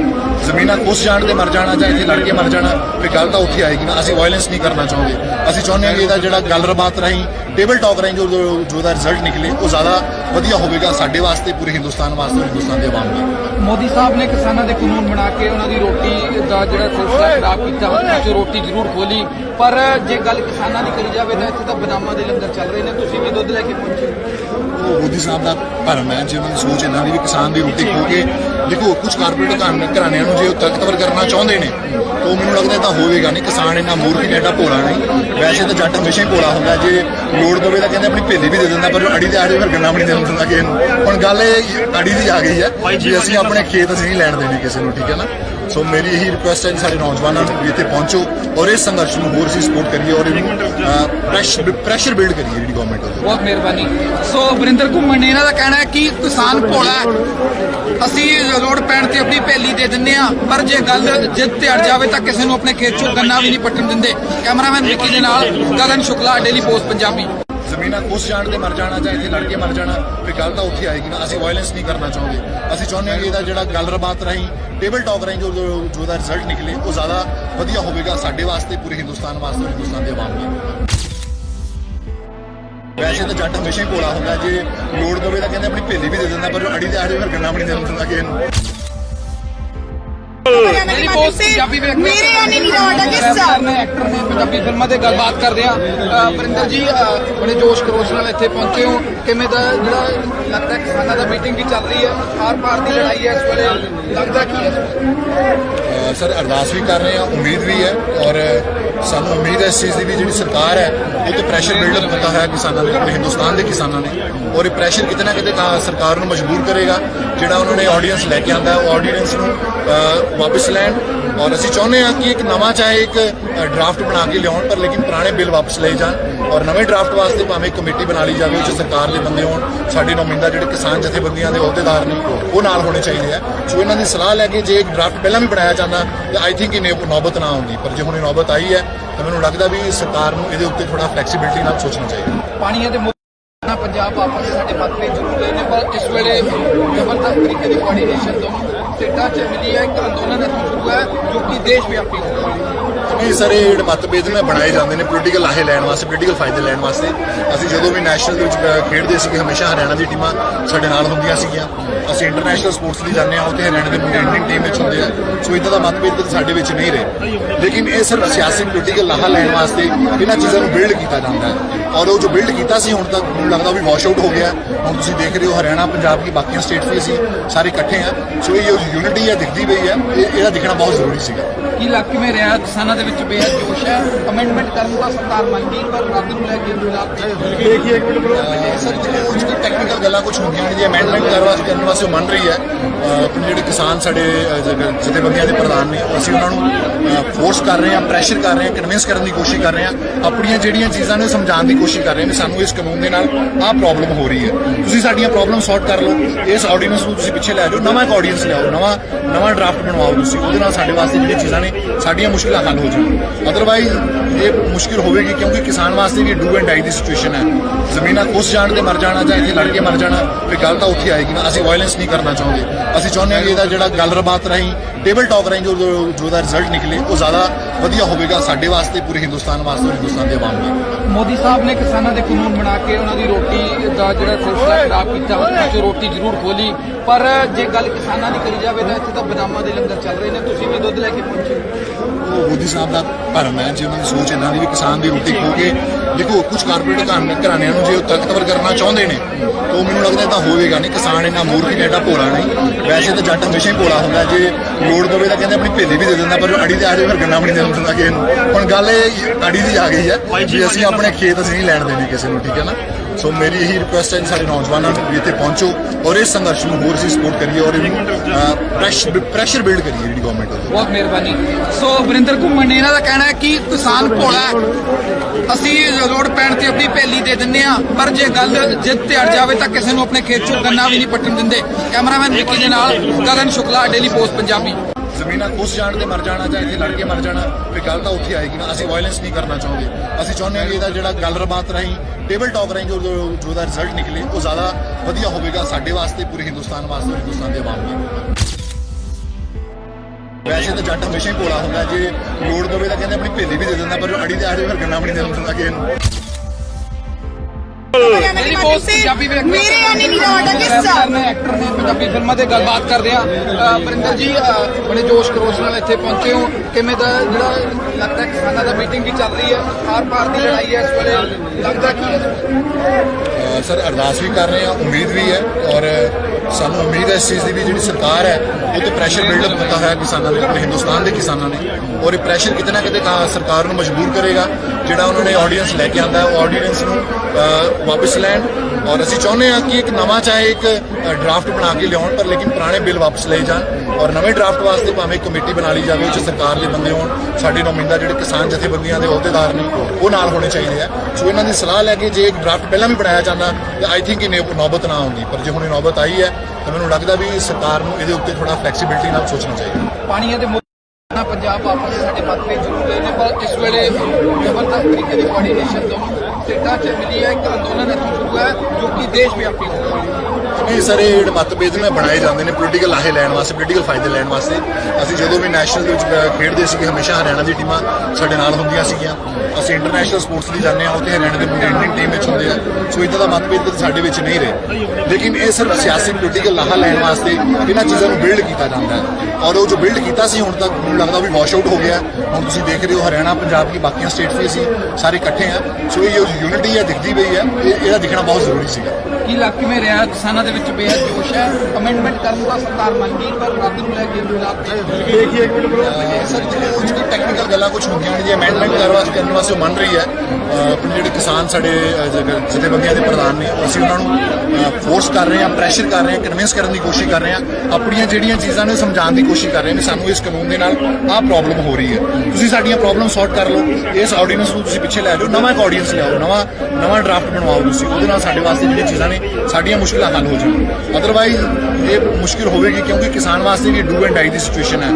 ਜ਼ਮੀਨਾਂ ਖੁੱਸ ਜਾਣ ਤੇ ਮਰ ਜਾਣਾ ਜਾਂ ਇੱਥੇ ਲੜ ਕੇ ਮਰ ਜਾਣਾ ਤੇ ਗੱਲ ਤਾਂ ਉੱਥੇ ਆਏਗੀ ਨਾ। ਅਸੀਂ ਵਾਇਲੈਂਸ ਨਹੀਂ ਕਰਨਾ ਚਾਹੁੰਦੇ। ਅਸੀਂ ਚਾਹੁੰਦੇ ਹਾਂ ਕਿ ਇਹਦਾ ਜਿਹੜਾ ਗੱਲਬਾਤ ਰਾਹੀਂ ਟੇਬਲ ਟਾਕ ਰਾਹੀਂ, ਜੋ ਜੋ- ਦਾ ਰਿਜ਼ਲਟ ਨਿਕਲੇ, ਉਹ ਜ਼ਿਆਦਾ ਵਧੀਆ ਹੋਵੇਗਾ ਸਾਡੇ ਵਾਸਤੇ, ਪੂਰੇ ਹਿੰਦੁਸਤਾਨ ਵਾਸਤੇ ਹਿੰਦੁਸਤਾਨ ਦੇ ਆਵਾਮ ਲਈ ਮੋਦੀ ਸਾਹਿਬ ਨੇ ਕਿਸਾਨਾਂ ਦੇ ਕਾਨੂੰਨ ਬਣਾ ਕੇ ਉਹਨਾਂ ਦੀ ਰੋਟੀ ਦਾ ਜਿਹੜਾ ਸਿਲਸਿਲਾ ਖਰਾਬ ਕੀਤਾ ਉਹਨਾਂ ਚੋਂ ਰੋਟੀ ਜ਼ਰੂਰ ਖੋਲੀ। ਪਰ ਜੇ ਗੱਲ ਕਿਸਾਨਾਂ ਦੀ ਕਰੀ ਜਾਵੇ ਤਾਂ ਇੱਥੇ ਤਾਂ ਬਦਾਮਾਂ ਦੇ ਲੰਗਰ ਚੱਲ ਰਹੇ ਨੇ। ਤੁਸੀਂ ਵੀ ਦੁੱਧ ਲੈ ਕੇ ਪਹੁੰਚੇ ਉਹ ਮੋਦੀ ਸਾਹਿਬ ਦਾ ਭਰਮ ਹੈ ਜੇ ਉਹਨਾਂ ਦੀ ਸੋਚ ਇਹਨਾਂ ਦੀ ਵੀ ਕਿਸਾਨ ਦੀ ਰੋਟੀ ਖੋ ਕੇ ਦੇਖੋ ਕੁਝ ਕਾਰਪੋਰੇਟ ਘਰਾਂ- ਘਰਾਣਿਆਂ ਨੂੰ ਜੇ ਉਹ ਤਾਕਤਵਰ ਕਰਨਾ ਚਾਹੁੰਦੇ ਨੇ ਤਾਂ ਉਹ ਮੈਨੂੰ ਲੱਗਦਾ ਤਾਂ ਹੋਵੇਗਾ ਨਹੀਂ। ਕਿਸਾਨ ਇੰਨਾ ਮੂਰਖ ਐਡਾ ਭੋਲਾ ਨਹੀਂ। ਵੈਸੇ ਤਾਂ ਜੱਟ ਹਮੇਸ਼ਾ ਹੀ ਭੋਲਾ ਹੁੰਦਾ ਜੇ ਲੋੜ ਪਵੇ ਤਾਂ ਕਹਿੰਦੇ ਆਪਣੀ ਭੇਲੀ ਵੀ ਦੇ ਦਿੰਦਾ ਪਰ ਅੜੀ ਤੇ ਆ ਜਾਵੇ ਫਿਰ ਗੰਨਾ ਵੀ ਨਹੀਂ ਦੇ ਦਿੰਦਾ ਕਿਸੇ ਨੂੰ। ਹੁਣ ਗੱਲ ਇਹ ਅੜੀ ਦੀ ਆ ਗਈ ਹੈ ਵੀ ਅਸੀਂ ਆਪਣੇ ਖੇਤ ਅਸੀਂ ਨਹੀਂ ਲੈਣ ਦੇਣੇ ਕਿਸੇ ਨੂੰ ਠੀਕ ਹੈ ਨਾ? ਸੋ ਮੇਰੀ ਇਹੀ ਰਿਕੁਐਸਟ ਹੈ ਕਿ ਸਾਡੇ ਨੌਜਵਾਨਾਂ ਨੂੰ ਇੱਥੇ ਪਹੁੰਚੋ ਔਰ ਇਸ ਸੰਘਰਸ਼ ਨੂੰ ਹੋਰ ਅਸੀਂ ਸਪੋਰਟ ਕਰੀਏ ਔਰ ਇਹਨੂੰ ਪ੍ਰੈਸ਼ਰ ਪ੍ਰੈਸ਼ਰ ਬਿਲਡ ਕਰੀਏ ਜਿਹੜੀ ਗਵਰਨਮੈਂਟ ਵੱਲੋਂ। ਬਹੁਤ ਮਿਹਰਬਾਨੀ। ਸੋ ਵਰਿੰਦਰ ਘੁੰਮਣ ਨੇ ਇਹਨਾਂ ਦਾ ਕਹਿਣਾ ਹੈ ਕਿ ਕਿਸਾਨ ਭੋਲਾ ਅਸੀਂ ਲੋੜ ਪੈਣ ਤੇ ਆਪਣੀ ਭੇਲੀ ਦੇ ਦਿੰਨੇ ਆ ਪਰ ਜੇ ਗੱਲ ਜਿੱਦ ਤੇ ਅੜ ਜਾਵੇ ਤਾਂ ਕਿਸੇ ਨੂੰ ਆਪਣੇ ਖੇਤ ਚੋਂ ਗੰਨਾ ਵੀ ਨਹੀਂ ਪੱਟਣ ਦਿੰਦੇ। ਕੈਮਰਾਮੈਨ ਵਿੱਕੀ ਦੇ ਨਾਲ ਗਗਨ ਸ਼ੁਕਲਾ ਡੇਲੀ ਪੋਸਟ ਪੰਜਾਬੀ। ਉਸ ਜਾਣ ਤੇ ਮਰ ਜਾਣਾ ਜਾਂ ਇੱਥੇ ਲੜ ਕੇ ਮਰ ਜਾਣਾ ਤੇ ਗੱਲ ਤਾਂ ਉੱਥੇ ਆਏਗੀ ਨਾ। ਅਸੀਂ ਵਾਇਲੈਂਸ ਨਹੀਂ ਕਰਨਾ ਚਾਹੁੰਦੇ। ਅਸੀਂ ਚਾਹੁੰਦੇ ਹਾਂ ਕਿ ਇਹਦਾ ਜਿਹੜਾ ਗੱਲਬਾਤ ਰਾਹੀਂ ਟੇਬਲ ਟਾਕ ਰਾਹੀਂ, ਜੋ ਜੋ- ਦਾ ਰਿਜ਼ਲਟ ਨਿਕਲੇ, ਉਹ ਜ਼ਿਆਦਾ ਵਧੀਆ ਹੋਵੇਗਾ ਸਾਡੇ ਵਾਸਤੇ, ਪੂਰੇ ਹਿੰਦੁਸਤਾਨ ਵਾਸਤੇ, ਹਿੰਦੁਸਤਾਨ ਦੇ ਆਵਾਮ ਲਈ ਵੈਸੇ ਤਾਂ ਜੱਟ ਹਮੇਸ਼ਾ ਹੀ ਭੋਲਾ ਹੁੰਦਾ, ਜੇ ਲੋੜ ਪਵੇ ਤਾਂ ਕਹਿੰਦੇ ਆਪਣੀ ਭੇਲੀ ਵੀ ਦੇ ਦਿੰਦਾ, ਪਰ ਅੜੀ ਤੇ ਆ ਫਿਰ ਗੰਨਾ ਵੀ ਨਹੀਂ ਦੇ ਦਿੰਦਾ ਕਿਸੇ ਨੂੰ। ਪੰਜਾਬੀ ਕਿਸ ਐਕਟਰ ਨੇ ਫਿਲਮਾਂ ਤੇ ਗੱਲਬਾਤ ਕਰਦੇ ਆ। ਵਰਿੰਦਰ ਜੀ ਬੜੇ ਜੋਸ਼ ਖਰੋਸ਼ ਨਾਲ ਇੱਥੇ ਪਹੁੰਚੇ ਹੋ। ਕਿਵੇਂ ਦਾ ਜਿਹੜਾ ਲੱਗਦਾ ਕਿਸਾਨਾਂ ਦਾ ਮੀਟਿੰਗ ਵੀ ਚੱਲ ਰਹੀ ਹੈ ਆਰ ਪਾਰ ਦੀ ਲੜਾਈ ਹੈ ਇਸ ਵੇਲੇ। ਲੱਗਦਾ ਕੀ ਹੈ ਸਰ ਅਰਦਾਸ ਵੀ ਕਰ ਰਹੇ ਹਾਂ ਉਮੀਦ ਵੀ ਹੈ ਔਰ ਸਾਨੂੰ ਉਮੀਦ ਹੈ ਇਸ ਚੀਜ਼ ਦੀ ਵੀ ਜਿਹੜੀ ਸਰਕਾਰ ਹੈ ਉਹ ਤੇ ਪ੍ਰੈਸ਼ਰ ਬਿਲਡ ਅਪ ਕੀਤਾ ਹੈ ਕਿਸਾਨਾਂ ਨੇ ਆਪਣੇ ਹਿੰਦੁਸਤਾਨ ਦੇ ਕਿਸਾਨਾਂ ਨੇ ਔਰ ਇਹ ਪ੍ਰੈਸ਼ਰ ਕਿਤੇ ਨਾ ਕਿਤੇ ਤਾਂ ਸਰਕਾਰ ਨੂੰ ਮਜਬੂਰ ਕਰੇਗਾ, ਜਿਹੜਾ ਉਹਨਾਂ ਨੇ ਆਡੀਅנס ਲੈ ਕੇ ਆਂਦਾ ਉਹ ਆਡੀਅנס ਨੂੰ ਵਾਪਸ ਲੈਣ ਔਰ ਅਸੀਂ ਚਾਹੁੰਦੇ ਹਾਂ ਕਿ ਇੱਕ ਨਵਾਂ ਚਾਹੇ ਇੱਕ ਡਰਾਫਟ ਬਣਾ ਕੇ ਲਿਆਉਣ, ਪਰ ਲੇਕਿਨ ਪੁਰਾਣੇ ਬਿੱਲ ਵਾਪਸ ਲਏ ਜਾਣ ਔਰ ਨਵੇਂ ਡਰਾਫਟ ਵਾਸਤੇ ਭਾਵੇਂ ਕਮੇਟੀ ਬਣਾ ਲਈ ਜਾਵੇ ਉਹ ਸਰਕਾਰ ਦੇ ਬੰਦੇ ਹੋਣ, ਸਾਡੇ ਨੁਮਾਇੰਦਾ ਜਿਹੜੇ ਕਿਸਾਨ ਜਥੇਬੰਦੀਆਂ ਦੇ ਅਹੁਦੇਦਾਰ ਨੇ, ਉਹ ਨਾਲ ਹੋਣੇ ਚਾਹੀਦੇ ਆ। ਸੋ ਇਹਨਾਂ ਦੀ ਸਲਾਹ ਲੈ ਕੇ ਜੇ ਇੱਕ ਡਰਾਫਟ ਪਹਿਲਾਂ ਵੀ ਬਣਾਇਆ ਜਾਂਦਾ, ਤਾਂ ਆਈ ਥਿੰਕ ਇਹ ਨੌਬਤ ਨਾ ਆਉਂਦੀ। ਪਰ ਜੇ ਹੁਣ ਇਹ ਨੌਬਤ ਆਈ ਹੈ, ਤਾਂ ਮੈਨੂੰ ਲੱਗਦਾ ਵੀ ਸਰਕਾਰ ਨੂੰ ਇਹਦੇ ਉੱਤੇ ਥੋੜਾ ਫਲੈਕਸੀਬਿਲਟੀ ਨਾਲ ਸੋਚਣਾ ਚਾਹੀਦਾ। ਪਾਣੀਆਂ ਦੇ ਮੁੱਦਿਆਂ ਪੰਜਾਬ ਵਾਪਸ ਸਾਡੇ ਮਤਭੇਦ ਜ਼ਰੂਰ ਨੇ, ਪਰ ਇਸ ਵੇਲੇ ਜ਼ਬਰਦਸਤ ਤਰੀਕੇ ਦੀ ਕੋਆਰਡੀਨੇਸ਼ਨ ਤੋਂ ਸਟੇਟਾਂ 'ਚ ਮਿਲੀ ਹੈ ਇੱਕ ਅੰਦੋਲਨ ਇੱਥੋਂ ਸ਼ੁਰੂ ਹੈ ਜੋ ਕਿ ਦੇਸ਼ ਵਿਆਪੀ ਹੈ। ਨਹੀਂ ਸਾਰੇ ਜਿਹੜੇ ਮਤਭੇਦ ਨੇ ਬਣਾਏ ਜਾਂਦੇ ਨੇ ਪੋਲੀਟੀਕਲ ਲਾਹੇ ਲੈਣ ਵਾਸਤੇ ਪੋਲੀਟੀਕਲ ਫਾਇਦੇ ਲੈਣ ਵਾਸਤੇ। ਅਸੀਂ ਜਦੋਂ ਵੀ ਨੈਸ਼ਨਲ ਦੇ ਵਿੱਚ ਖੇਡਦੇ ਸੀਗੇ, ਹਮੇਸ਼ਾ ਹਰਿਆਣਾ ਦੀ ਟੀਮਾਂ ਸਾਡੇ ਨਾਲ ਹੁੰਦੀਆਂ ਸੀਗੀਆਂ। ਅਸੀਂ ਇੰਟਰਨੈਸ਼ਨਲ ਸਪੋਰਟਸ ਲਈ ਜਾਂਦੇ ਹਾਂ, ਉੱਥੇ ਹਰਿਆਣਾ ਦੇ ਮੁੰਡੇ ਟੀਮ ਵਿੱਚ ਹੁੰਦੇ ਆ। ਸੋ ਇਦਾਂ ਦਾ ਮਤਭੇਦ ਸਾਡੇ ਵਿੱਚ ਨਹੀਂ ਰਹੇ। ਲੇਕਿਨ ਇਹ ਸਿਰਫ ਸਿਆਸੀ ਪੋਲੀਟੀਕਲ ਲਾਹਾ ਲੈਣ ਵਾਸਤੇ ਇਹਨਾਂ ਚੀਜ਼ਾਂ ਨੂੰ ਬਿਲਡ ਕੀਤਾ ਜਾਂਦਾ ਹੈ। ਔਰ ਉਹ ਜੋ ਬਿਲਡ ਕੀਤਾ ਸੀ ਹੁਣ ਤੱਕ, ਮੈਨੂੰ ਲੱਗਦਾ ਵੀ ਵਾਸ਼ ਆਊਟ ਹੋ ਗਿਆ। ਹੁਣ ਤੁਸੀਂ ਦੇਖ ਰਹੇ ਹੋ ਹਰਿਆਣਾ, ਪੰਜਾਬ ਦੀ ਬਾਕੀਆਂ ਸਟੇਟਸ ਵੀ ਅਸੀਂ ਸਾਰੇ ਇਕੱਠੇ ਆ ਸੋ ਇਹ ਯੂਨਿਟੀ ਹੈ, ਦਿਖਦੀ ਪਈ ਹੈ, ਇਹ ਇਹਦਾ ਦਿਖਣਾ ਬਹੁਤ ਜ਼ਰੂਰੀ ਸੀਗਾ। ਕੀ ਲੱਗ ਕਿਵੇਂ ਰਿਹਾ, ਕਿਸਾਨਾਂ ਦੇ ਵਿੱਚ ਬੇਜੋਸ਼ ਹੈ। ਅਮੈਂਡਮੈਂਟ ਕਰਨ ਦਾ ਸਰਕਾਰ ਮੰਗੀ ਪਰ ਰੱਦ ਨੂੰ ਲੈ ਕੇ ਵਿਵਾਦ ਦੇਖੀਏ ਇੱਕ ਮਿੰਟ ਬਰੋ। ਸਰ ਕੁਝ ਕੁ ਟੈਕਨੀਕਲ ਗੱਲਾਂ ਕੁਝ ਹੋ ਗਈਆਂ ਜੀ ਅਮੈਂਡਮੈਂਟ ਕਰਨ ਵਾਸਤੇ ਕਰਨ ਵਾਸਤੇ ਮੰਨ ਰਹੀ ਹੈ। ਆਪਣੇ ਜਿਹੜੇ ਕਿਸਾਨ ਸਾਡੇ ਜਿਹਦੇ ਬੰਦਿਆਂ ਦੇ ਪ੍ਰਧਾਨ ਨੇ ਅਸੀਂ ਉਹਨਾਂ ਨੂੰ ਫੋਰਸ ਕਰ ਰਹੇ ਹਾਂ ਪ੍ਰੈਸ਼ਰ ਕਰ ਰਹੇ ਹਾਂ ਕਨਵਿੰਸ ਕਰਨ ਦੀ ਕੋਸ਼ਿਸ਼ ਕਰ ਰਹੇ ਹਾਂ ਆਪਣੀਆਂ ਜਿਹੜੀਆਂ ਚੀਜ਼ਾਂ ਨੇ ਸਮਝਾਉਣ ਦੀ ਕੋਸ਼ਿਸ਼ ਕਰ ਰਹੇ ਹਾਂ ਸਾਨੂੰ ਇਸ ਕਾਨੂੰਨ ਦੇ ਨਾਲ ਆਹ ਪ੍ਰੋਬਲਮ ਹੋ ਰਹੀ ਹੈ। ਤੁਸੀਂ ਸਾਡੀਆਂ ਪ੍ਰੋਬਲਮ ਸੌਲਟ ਕਰ ਲਓ। ਇਸ ਆਰਡੀਨੈਂਸ ਨੂੰ ਤੁਸੀਂ ਪਿੱਛੇ ਲੈ ਜਾਓ ਨਵਾਂ ਇੱਕ ਆਡੀਅנס ਲਿਆਓ ਨਵਾਂ ਨਵਾਂ ਡਰਾਫਟ ਬਣਵਾਓ ਤੁਸੀਂ। ਉਹਦੇ ਨਾਲ ਸਾਡੇ ਵਾਸਤੇ ਜਿਹੜੀਆਂ ਚੀਜ਼ਾਂ ਨੇ ਸਾਡੀਆਂ ਮੁਸ਼ਕਲਾਂ ਹੱਲ ਹੋ ਜਾਣ ਅਦਰਵਾਈਜ਼ ਇਹ ਮੁਸ਼ਕਿਲ ਹੋਵੇਗੀ ਕਿਉਂਕਿ ਕਿਸਾਨ ਵਾਸਤੇ ਵੀ ਡੂ ਐਂਡ ਡਾਈ ਦੀ ਸਿਚੁਏਸ਼ਨ ਹੈ ਜ਼ਮੀਨਾਂ ਖੁੱਸ ਜਾਣ ਤੇ ਮਰ ਜਾਣਾ ਜਾਂ ਇੱਥੇ ਲੜ ਕੇ ਮਰ ਜਾਣਾ ਤੇ ਗੱਲ ਤਾਂ ਉੱਥੇ ਆਏਗੀ ਨਾ ਅਸੀਂ ਵਾਇਲੈਂਸ ਨਹੀਂ ਕਰਨਾ ਚਾਹੁੰਦੇ ਅਸੀਂ ਚਾਹੁੰਦੇ ਹਾਂ ਕਿ ਇਹਦਾ ਜਿਹੜਾ ਗੱਲਬਾਤ ਰਾਹੀਂ ਟੇਬਲ ਟਾਕ ਰਾਹੀਂ ਜੋ ਜੋ- ਜੋ ਦਾ ਰਿਜ਼ਲਟ ਨਿਕਲੇ ਉਹ ਜ਼ਿਆਦਾ ਵਧੀਆ ਹੋਵੇਗਾ ਸਾਡੇ ਵਾਸਤੇ ਪੂਰੇ ਹਿੰਦੁਸਤਾਨ ਵਾਸਤੇ ਹਿੰਦੁਸਤਾਨ ਦੇ ਆਵਾਮ ਲਈ ਮੋਦੀ ਸਾਹਿਬ ਨੇ ਕਿਸਾਨਾਂ ਦੇ ਕਾਨੂੰਨ ਬਣਾ ਕੇ ਉਹਨਾਂ ਦੀ ਰੋਟੀ ਦਾ ਜਿਹੜਾ ਸਿਲਸਿਲਾ ਖਰਾਬ ਕੀਤਾ ਉਹਨਾਂ ਚੋਂ ਰੋਟੀ ਜ਼ਰੂਰ ਖੋਲੀ। ਪਰ ਜੇ ਗੱਲ ਕਿਸਾਨਾਂ ਦੀ ਕਰੀ ਜਾਵੇ ਤਾਂ ਇੱਥੇ ਤਾਂ ਬਦਾਮਾਂ ਦੇ ਲੰਗਰ ਚੱਲ ਰਹੇ ਨੇ। ਤੁਸੀਂ ਵੀ ਦੁੱਧ ਲੈ ਕੇ ਪਹੁੰਚੇ ਉਹ ਮੋਦੀ ਸਾਹਿਬ ਦਾ ਭਰਮ ਹੈ ਜੇ ਉਹਨਾਂ ਦੀ ਸੋਚ ਇਹਨਾਂ ਦੀ ਵੀ ਕਿਸਾਨ ਦੀ ਰੋਟੀ ਖੋ ਕੇ ਦੇਖੋ ਕੁਝ ਕਾਰਪੋਰੇਟ ਘਰਾਂ- ਘਰਾਣਿਆਂ ਨੂੰ ਜੇ ਉਹ ਤਾਕਤਵਰ ਕਰਨਾ ਚਾਹੁੰਦੇ ਨੇ ਤਾਂ ਉਹ ਮੈਨੂੰ ਲੱਗਦਾ ਤਾਂ ਹੋਵੇਗਾ ਨਹੀਂ ਕਿਸਾਨ ਇੰਨਾ ਮੂਰਖ ਐਡਾ ਭੋਲਾ ਨਹੀਂ। ਵੈਸੇ ਤਾਂ ਜੱਟ ਹਮੇਸ਼ਾ ਹੀ ਭੋਲਾ ਹੁੰਦਾ ਜੇ ਲੋੜ ਪਵੇ ਤਾਂ ਕਹਿੰਦੇ ਆਪਣੀ ਭੇਲੀ ਵੀ ਦੇ ਦਿੰਦਾ ਪਰ ਅੜੀ ਤੇ ਆ ਜਾਵੇ ਫਿਰ ਗੰਨਾ ਵੀ ਨਹੀਂ ਦੇ ਦਿੰਦਾ ਕਿਸੇ ਨੂੰ। ਹੁਣ ਗੱਲ ਇਹ ਅੜੀ ਦੀ ਆ ਗਈ ਹੈ ਵੀ ਅਸੀਂ ਆਪਣੇ ਖੇਤ ਅਸੀਂ ਨਹੀਂ ਲੈਣ ਦੇਣੇ ਕਿਸੇ ਨੂੰ ਠੀਕ ਹੈ ਨਾ? ਸੋ ਮੇਰੀ ਇਹੀ ਰਿਕੁਐਸਟ ਹੈ ਕਿ ਸਾਡੇ ਨੌਜਵਾਨਾਂ ਨੂੰ ਵੀ ਇੱਥੇ ਪਹੁੰਚੋ ਔਰ ਇਸ ਸੰਘਰਸ਼ ਨੂੰ ਹੋਰ ਅਸੀਂ ਸਪੋਰਟ ਕਰੀਏ ਔਰ ਇਹਨੂੰ ਪ੍ਰੈਸ਼ਰ ਪ੍ਰੈਸ਼ਰ ਬਿਲਡ ਕਰੀਏ ਜਿਹੜੀ ਗਵਰਨਮੈਂਟ ਵੱਲੋਂ। ਬਹੁਤ ਮਿਹਰਬਾਨੀ। ਸੋ ਵਰਿੰਦਰ ਘੁੰਮਣ ਨੇ ਇਹਨਾਂ ਦਾ ਕਹਿਣਾ ਹੈ ਕਿ ਕਿਸਾਨ ਭੋਲਾ ਅਸੀਂ ਲੋੜ ਪੈਣ ਤੇ ਆਪਣੀ ਭੇਲੀ ਦੇ ਦਿੰਨੇ ਆ ਪਰ ਜੇ ਗੱਲ ਜਿੱਦ ਤੇ ਅੜ ਜਾਵੇ ਤਾਂ ਕਿਸੇ ਨੂੰ ਆਪਣੇ ਖੇਤ ਚੋਂ ਗੰਨਾ ਵੀ ਨਹੀਂ ਪੱਟਣ ਦਿੰਦੇ। ਕੈਮਰਾਮੈਨ ਵਿੱਕੀ ਦੇ ਨਾਲ ਗਗਨ ਸ਼ੁਕਲਾ ਡੇਲੀ ਪੋਸਟ ਪੰਜਾਬੀ। ਜ਼ਮੀਨਾਂ ਖੁੱਸ ਜਾਣ ਤੇ ਮਰ ਜਾਣਾ ਜਾਂ ਇੱਥੇ ਲੜ ਕੇ ਮਰ ਜਾਣਾ ਫਿਰ ਗੱਲ ਤਾਂ ਉੱਥੇ ਆਏਗੀ ਨਾ। ਅਸੀਂ ਵਾਇਲੈਂਸ ਨਹੀਂ ਕਰਨਾ ਚਾਹੁੰਦੇ। ਅਸੀਂ ਚਾਹੁੰਦੇ ਹਾਂ ਕਿ ਇਹਦਾ ਜਿਹੜਾ ਗੱਲਬਾਤ ਰਾਹੀਂ ਟੇਬਲ ਟਾਕ ਰਾਹੀਂ, ਜੋ ਜੋ ਦਾ ਰਿਜ਼ਲਟ ਨਿਕਲੇ, ਉਹ ਜ਼ਿਆਦਾ ਵਧੀਆ ਹੋਵੇਗਾ ਸਾਡੇ ਵਾਸਤੇ, ਪੂਰੇ ਹਿੰਦੁਸਤਾਨ ਵਾਸਤੇ, ਹਿੰਦੁਸਤਾਨ ਦੇ ਆਵਾਮ ਲਈ ਵੈਸੇ ਤਾਂ ਜੱਟ ਹਮੇਸ਼ਾ ਹੀ ਭੋਲਾ ਹੁੰਦਾ, ਜੇ ਲੋੜ ਪਵੇ ਤਾਂ ਕਹਿੰਦੇ ਆਪਣੀ ਭੇਲੀ ਵੀ ਦੇ ਦਿੰਦਾ, ਪਰ ਅੜੀ ਦੇ ਆੜੇ ਫਿਰ ਗੰਨਾ ਵੀ ਨਹੀਂ ਦੇ ਦਿੰਦਾ ਕਿਸੇ ਨੂੰ। ਜਿਹੜੀ ਪੋਸਟ ਪੰਜਾਬੀ ਵੇਖ ਮੇਰੇ ਆਨੇ ਨਹੀਂ ਰੋੜਾ ਕਿੱਸਾ ਮੈਂ ਐਕਟਰ ਨੇ ਪੰਜਾਬੀ ਫਿਲਮਾਂ ਤੇ ਗੱਲਬਾਤ ਕਰਦੇ ਆ ਵਰਿੰਦਰ ਜੀ ਅ, ਬੜੇ ਜੋਸ਼ ਖਰੋਸ਼ ਨਾਲ ਇੱਥੇ ਪਹੁੰਚੇ ਹੋ। ਕਿਵੇਂ ਦਾ ਜਿਹੜਾ ਲੱਗਦਾ ਕਿਸਾਨਾਂ ਦਾ ਮੀਟਿੰਗ ਵੀ ਚੱਲ ਰਹੀ ਹੈ? ਆਰ ਪਾਰ ਦੀ ਲੜਾਈ ਹੈ ਇਸ ਵੇਲੇ। ਲੱਗਦਾ ਕੀ ਹੈ? ਅਹ ਸਰ ਅਰਦਾਸ ਵੀ ਕਰ ਰਹੇ ਹਾਂ ਉਮੀਦ ਵੀ ਹੈ। ਔਰ ਸਾਨੂੰ ਉਮੀਦ ਹੈ ਇਸ ਚੀਜ਼ ਦੀ ਵੀ ਜਿਹੜੀ ਸਰਕਾਰ ਹੈ ਉਹ ਤੇ ਪ੍ਰੈਸ਼ਰ ਬਿਲਡਅਪ ਹੁੰਦਾ ਹੈ ਕਿਸਾਨਾਂ ਦੇ ਪੂਰੇ ਹਿੰਦੁਸਤਾਨ ਦੇ ਕਿਸਾਨਾਂ ਨੇ ਔਰ ਇਹ ਪ੍ਰੈਸ਼ਰ ਕਿਤੇ ਨਾ ਕਿਤੇ ਸਰਕਾਰ ਨੂੰ ਮਜਬੂਰ ਕਰੇਗਾ। ਜਿਹੜਾ ਉਹਨਾਂ ਨੇ ਆਡੀਅנס ਲੈ ਕੇ ਆਂਦਾ, ਉਹ ਆਡੀਅנס ਨੂੰ ਵਾਪਸ ਲੈਣ। ਔਰ ਅਸੀਂ ਚਾਹੁੰਦੇ ਹਾਂ ਕਿ ਇੱਕ ਨਵਾਂ ਚਾਹੇ ਇੱਕ ਡਰਾਫਟ ਬਣਾ ਕੇ ਲਿਆਉਣ, ਪਰ ਲੇਕਿਨ ਪੁਰਾਣੇ ਬਿੱਲ ਵਾਪਸ ਲਏ ਜਾਣ। ਔਰ ਨਵੇਂ ਡਰਾਫਟ ਵਾਸਤੇ ਭਾਵੇਂ ਕਮੇਟੀ ਬਣਾ ਲਈ ਜਾਵੇ ਜਿਸ ਸਰਕਾਰ ਦੇ ਬੰਦੇ ਹੋਣ, ਸਾਡੇ ਨੁਮਾਇੰਦਾ ਜਿਹੜੇ ਕਿਸਾਨ ਜਥੇਬੰਦੀਆਂ ਦੇ ਅਹੁਦੇਦਾਰ ਨੇ, ਉਹ ਨਾਲ ਹੋਣੇ ਚਾਹੀਦੇ ਆ। ਸੋ ਇਹਨਾਂ ਦੀ ਸਲਾਹ ਲੈ ਕੇ ਜੇ ਇੱਕ ਡਰਾਫਟ ਪਹਿਲਾਂ ਵੀ ਬਣਾਇਆ ਜਾਂਦਾ, ਤਾਂ ਆਈ ਥਿੰਕ ਇਹ ਨੌਬਤ ਨਾ ਆਉਂਦੀ। ਪਰ ਜੇ ਹੁਣ ਇਹ ਨੌਬਤ ਆਈ ਹੈ, ਤਾਂ ਮੈਨੂੰ ਲੱਗਦਾ ਵੀ ਸਰਕਾਰ ਨੂੰ ਇਹਦੇ ਉੱਤੇ ਥੋੜਾ ਫਲੈਕਸੀਬਿਲਟੀ ਨਾਲ ਸੋਚਣਾ ਚਾਹੀਦਾ। ਪਾਣੀਆਂ ਦੇ ਮੁੱਦਾ ਪੰਜਾਬ ਆਪਸ ਸਾਡੇ ਮਤਭੇਦ ਪਰ ਇਸ ਵੇਲੇ ਜ਼ਬਰਦਸਤ ਤਰੀਕੇ ਦੀ ਕੋਆਰਡੀਨੇਸ਼ਨ ਤੋਂ ਸਟੇਟਾਂ 'ਚ ਮਿਲੀ ਹੈ। ਇੱਕ ਅੰਦੋਲਨ ਇੱਥੋਂ ਸ਼ੁਰੂ ਹੈ, ਜੋ ਕਿ ਦੇਸ਼ ਵਿਆਪੀ ਹੋਊਗਾ ਇਹ ਸਾਰੇ ਜਿਹੜੇ ਮਤਭੇਦ ਨੇ ਬਣਾਏ ਜਾਂਦੇ ਨੇ ਪੋਲੀਟੀਕਲ ਲਾਹੇ ਲੈਣ ਵਾਸਤੇ ਪੋਲੀਟੀਕਲ ਫਾਇਦੇ ਲੈਣ ਵਾਸਤੇ। ਅਸੀਂ ਜਦੋਂ ਵੀ ਨੈਸ਼ਨਲ ਦੇ ਵਿੱਚ ਖੇਡਦੇ ਸੀਗੇ, ਹਮੇਸ਼ਾ ਹਰਿਆਣਾ ਦੀ ਟੀਮਾਂ ਸਾਡੇ ਨਾਲ ਹੁੰਦੀਆਂ ਸੀਗੀਆਂ। ਅਸੀਂ ਇੰਟਰਨੈਸ਼ਨਲ ਸਪੋਰਟਸ ਲਈ ਜਾਂਦੇ ਹਾਂ ਉੱਥੇ ਹਰਿਆਣਾ ਦੇ ਮੁੰਡੇ ਇੰਡੀਅਨ ਟੀਮ ਵਿੱਚ ਹੁੰਦੇ ਆ। ਸੋ ਇਦਾਂ ਦਾ ਮਤਭੇਦ ਸਾਡੇ ਵਿੱਚ ਨਹੀਂ ਰਹੇ। ਲੇਕਿਨ ਇਹ ਸਿਰਫ ਸਿਆਸੀ ਪੋਲੀਟੀਕਲ ਲਾਹਾ ਲੈਣ ਵਾਸਤੇ ਇਹਨਾਂ ਚੀਜ਼ਾਂ ਨੂੰ ਬਿਲਡ ਕੀਤਾ ਜਾਂਦਾ ਹੈ। ਔਰ ਉਹ ਜੋ ਬਿਲਡ ਕੀਤਾ ਸੀ ਹੁਣ ਤੱਕ ਮੈਨੂੰ ਲੱਗਦਾ ਵੀ ਵਾਸ਼ ਆਊਟ ਹੋ ਗਿਆ ਹੁਣ ਤੁਸੀਂ ਦੇਖ ਰਹੇ ਹੋ ਹਰਿਆਣਾ ਪੰਜਾਬ ਦੀ ਬਾਕੀਆਂ ਸਟੇਟਸ ਵੀ ਅਸੀਂ ਸਾਰੇ ਇਕੱਠੇ ਆ ਸੋ ਇਹ ਜੋ ਯੂਨਿਟੀ ਹੈ ਦਿਖਦੀ ਪਈ ਹੈ ਇਹ ਇਹਦਾ ਦਿਖਣਾ ਬਹੁਤ ਜ਼ਰੂਰੀ ਸੀਗਾ। ਕੀ ਲੱਗ ਕਿਵੇਂ ਰਿਹਾ? ਕਿਸਾਨਾਂ ਦੇ ਵਿੱਚ ਬੇਹੱਦ ਜੋਸ਼ ਹੈ। ਅਮੈਂਡਮੈਂਟ ਕਰਨ ਦਾ ਸਰਕਾਰ ਮੰਨ ਗਈ ਪਰ ਰੱਦ ਨੂੰ ਲੈ ਕੇ ਖਿਲਾਫ ਸਰ ਜਿਹੜੇ ਕੁਝ ਟੈਕਨੀਕਲ ਗੱਲਾਂ ਕੁਝ ਹੁੰਦੀਆਂ ਨੇ ਜੀ ਅਮੈਂਡਮੈਂਟ ਕਰਨ ਵਾਸਤੇ ਪਾਸੇ ਮੰਨ ਰਹੀ ਹੈ। ਆਪਣੇ ਜਿਹੜੇ ਕਿਸਾਨ ਸਾਡੇ ਜਥੇਬੰਦੀਆਂ ਦੇ ਪ੍ਰਧਾਨ ਨੇ, ਅਸੀਂ ਉਹਨਾਂ ਨੂੰ ਫੋਰਸ ਕਰ ਰਹੇ ਹਾਂ ਪ੍ਰੈਸ਼ਰ ਕਰ ਰਹੇ ਹਾਂ ਕਨਵਿੰਸ ਕਰਨ ਦੀ ਕੋਸ਼ਿਸ਼ ਕਰ ਰਹੇ ਹਾਂ, ਆਪਣੀਆਂ ਜਿਹੜੀਆਂ ਚੀਜ਼ਾਂ ਨੇ ਸਮਝਾਉਣ ਦੀ ਕੋਸ਼ਿਸ਼ ਕਰ ਰਹੇ ਨੇ। ਸਾਨੂੰ ਇਸ ਕਾਨੂੰਨ ਦੇ ਨਾਲ ਆਹ ਪ੍ਰੋਬਲਮ ਹੋ ਰਹੀ ਹੈ। ਤੁਸੀਂ ਸਾਡੀਆਂ ਪ੍ਰੋਬਲਮ ਸੋਲਵ ਕਰ ਲਓ। ਇਸ ਆਰਡੀਨੈਂਸ ਨੂੰ ਤੁਸੀਂ ਪਿੱਛੇ ਲੈ ਜਾਓ, ਨਵਾਂ ਇੱਕ ਆਡੀਅנס ਲਿਆਓ, ਨਵਾਂ ਨਵਾਂ ਡਰਾਫਟ ਬਣਵਾਓ ਤੁਸੀਂ। ਉਹਦੇ ਨਾਲ ਸਾਡੇ ਵਾਸਤੇ ਜਿਹੜੀਆਂ ਚੀਜ਼ਾਂ ਨੇ, ਸਾਡੀਆਂ ਮੁਸ਼ਕਲਾਂ ਹੱਲ ਹੋ ਜਾਣਗੀਆਂ ਅਦਰਵਾਈਜ਼ ਇਹ ਮੁਸ਼ਕਲ ਹੋਵੇਗੀ ਕਿਉਂਕਿ ਕਿਸਾਨ ਵਾਸਤੇ ਵੀ ਡੂ ਐਂਡ ਡਾਈ ਦੀ ਸਿਚੁਏਸ਼ਨ ਹੈ।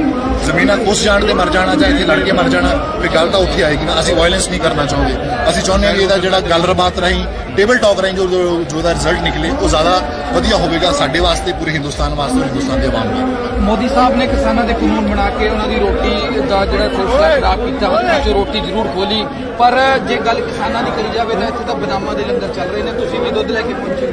ਜ਼ਮੀਨਾਂ ਉਸ ਜਾਣ ਤੇ ਮਰ ਜਾਣਾ ਚਾਹੀਦੀ ਲੜ ਕੇ ਮਰ ਜਾਣਾ ਵੀ ਗੱਲ ਤਾਂ ਉੱਥੇ ਆਏਗੀ ਨਾ। ਅਸੀਂ ਆਇਲ ਵਾਇਲੈਂਸ ਨਹੀਂ ਕਰਨਾ ਚਾਹੁੰਦੇ ਅਸੀਂ ਚਾਹੁੰਦੇ ਹਾਂ ਕਿ ਇਹਦਾ ਜਿਹੜਾ ਗੱਲਬਾਤ ਰਾਹੀਂ ਟੇਬਲ ਟਾਕ ਰਾਹੀਂ ਜੋ ਦਾ ਰਿਜ਼ਲਟ ਨਿਕਲੇ ਉਹ ਜ਼ਿਆਦਾ ਵਧੀਆ ਹੋਵੇਗਾ ਸਾਡੇ ਵਾਸਤੇ ਪੂਰੇ ਹਿੰਦੁਸਤਾਨ ਵਾਸਤੇ ਹਿੰਦੁਸਤਾਨ ਦੇ ਆਵਾਮ ਲਈ ਮੋਦੀ ਸਾਹਿਬ ਨੇ ਕਿਸਾਨਾਂ ਦੇ ਕਾਨੂੰਨ ਬਣਾ ਕੇ ਉਹਨਾਂ ਦੀ ਰੋਟੀ ਦਾ ਜਿਹੜਾ ਖੋਸਲਾ ਖਰਾਬ ਕੀਤਾ ਹੱਥਾਂ 'ਚ ਰੋਟੀ ਜ਼ਰੂਰ ਖੋਲੀ। ਪਰ ਜੇ ਗੱਲ ਕਿਸਾਨਾਂ ਦੀ ਕਰੀ ਜਾਵੇ ਤਾਂ ਇੱਥੇ ਤਾਂ ਬਦਾਮਾਂ ਦੇ ਲੰਗਰ ਚੱਲ ਰਹੇ ਨੇ। ਤੁਸੀਂ ਵੀ ਦੁੱਧ ਲੈ ਕੇ ਪਹੁੰਚੇ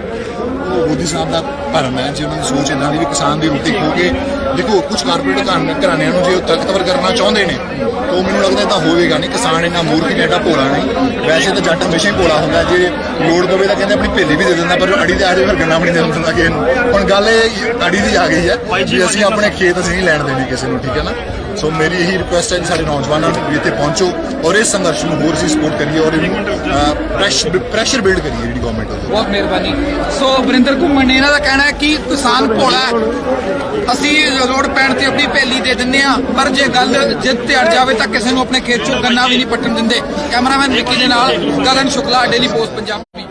ਉਹ ਮੋਦੀ ਸਾਹਿਬ ਦਾ ਭਰਮ ਹੈ ਜੇ ਉਹਨਾਂ ਦੀ ਸੋਚ ਇਦਾਂ ਦੀ ਵੀ ਕਿਸਾਨ ਦੀ ਰੋਟੀ ਖੋ ਕੇ ਦੇਖੋ ਕੁਝ ਕਾਰਪੋਰੇਟ ਘਰਾਂ- ਘਰਾਣਿਆਂ ਨੂੰ ਜੇ ਉਹ ਤਾਕਤਵਰ ਕਰਨਾ ਚਾਹੁੰਦੇ ਨੇ ਤਾਂ ਮੈਨੂੰ ਲੱਗਦਾ ਤਾਂ ਹੋਵੇਗਾ ਨਹੀਂ। ਕਿਸਾਨ ਇੰਨਾ ਮੂਰਖ ਐਡਾ ਭੋਲਾ ਨਹੀਂ। ਵੈਸੇ ਤਾਂ ਜੱਟ ਹਮੇਸ਼ਾ ਹੀ ਭੋਲਾ ਹੁੰਦਾ ਜੇ ਲੋੜ ਪਵੇ ਤਾਂ ਕਹਿੰਦੇ ਆਪਣੀ ਭੇਲੀ ਵੀ ਦੇ ਦਿੰਦਾ ਪਰ ਅੜੀ ਦੇ ਆੜੇ ਫਿਰ ਗੰਨਾ ਵੀ ਨਹੀਂ ਦੇ ਦਿੰਦਾ ਕਿਸੇ ਨੂੰ। ਹੁਣ ਗੱਲ ਇਹ ਅੜੀ ਦੀ ਆ ਗਈ ਹੈ ਵੀ ਅਸੀਂ ਆਪਣੇ ਖੇਤ ਅਸੀਂ ਨਹੀਂ ਲੈਣ ਦੇਣੇ ਕਿਸੇ ਨੂੰ ਠੀਕ ਹੈ ਨਾ? ਸੋ ਮੇਰੀ ਇਹੀ ਰਿਕੁਐਸਟ ਹੈ ਸਾਡੇ ਨੌਜਵਾਨਾਂ ਨੂੰ ਵੀ ਇੱਥੇ ਪਹੁੰਚੋ ਔਰ ਇਸ ਸੰਘਰਸ਼ ਨੂੰ ਹੋਰ ਅਸੀਂ ਸਪੋਰਟ ਕਰੀਏ ਔਰ ਇਹਨੂੰ ਪ੍ਰੈਸ਼ਰ ਪ੍ਰੈਸ਼ਰ ਬਿਲਡ ਕਰੀਏ ਜਿਹੜੀ ਗਵਰਨਮੈਂਟ ਵੱਲੋਂ। ਬਹੁਤ ਮਿਹਰਬਾਨੀ। ਸੋ ਵਰਿੰਦਰ ਘੁੰਮਣ ਨੇ ਇਹਨਾਂ ਦਾ ਕਹਿਣਾ ਹੈ ਕਿ ਕਿਸਾਨ ਭੋਲਾ ਅਸੀਂ ਲੋੜ ਪੈਣ ਤੇ ਆਪਣੀ ਭੇਲੀ ਦੇ ਦਿੰਦੇ ਆ ਪਰ ਜੇ ਗੱਲ ਜਿੱਦ ਤੇ ਅੜ ਜਾਵੇ ਤਾਂ ਕਿਸੇ ਨੂੰ ਆਪਣੇ ਖੇਤ ਚੋਂ ਗੰਨਾ ਵੀ ਨਹੀਂ ਪੱਟਣ ਦਿੰਦੇ। ਕੈਮਰਾਮੈਨ ਵਿੱਕੀ ਦੇ ਨਾਲ ਗਗਨ ਸ਼ੁਕਲਾ ਡੇਲੀ ਪੋਸਟ ਪੰਜਾਬ।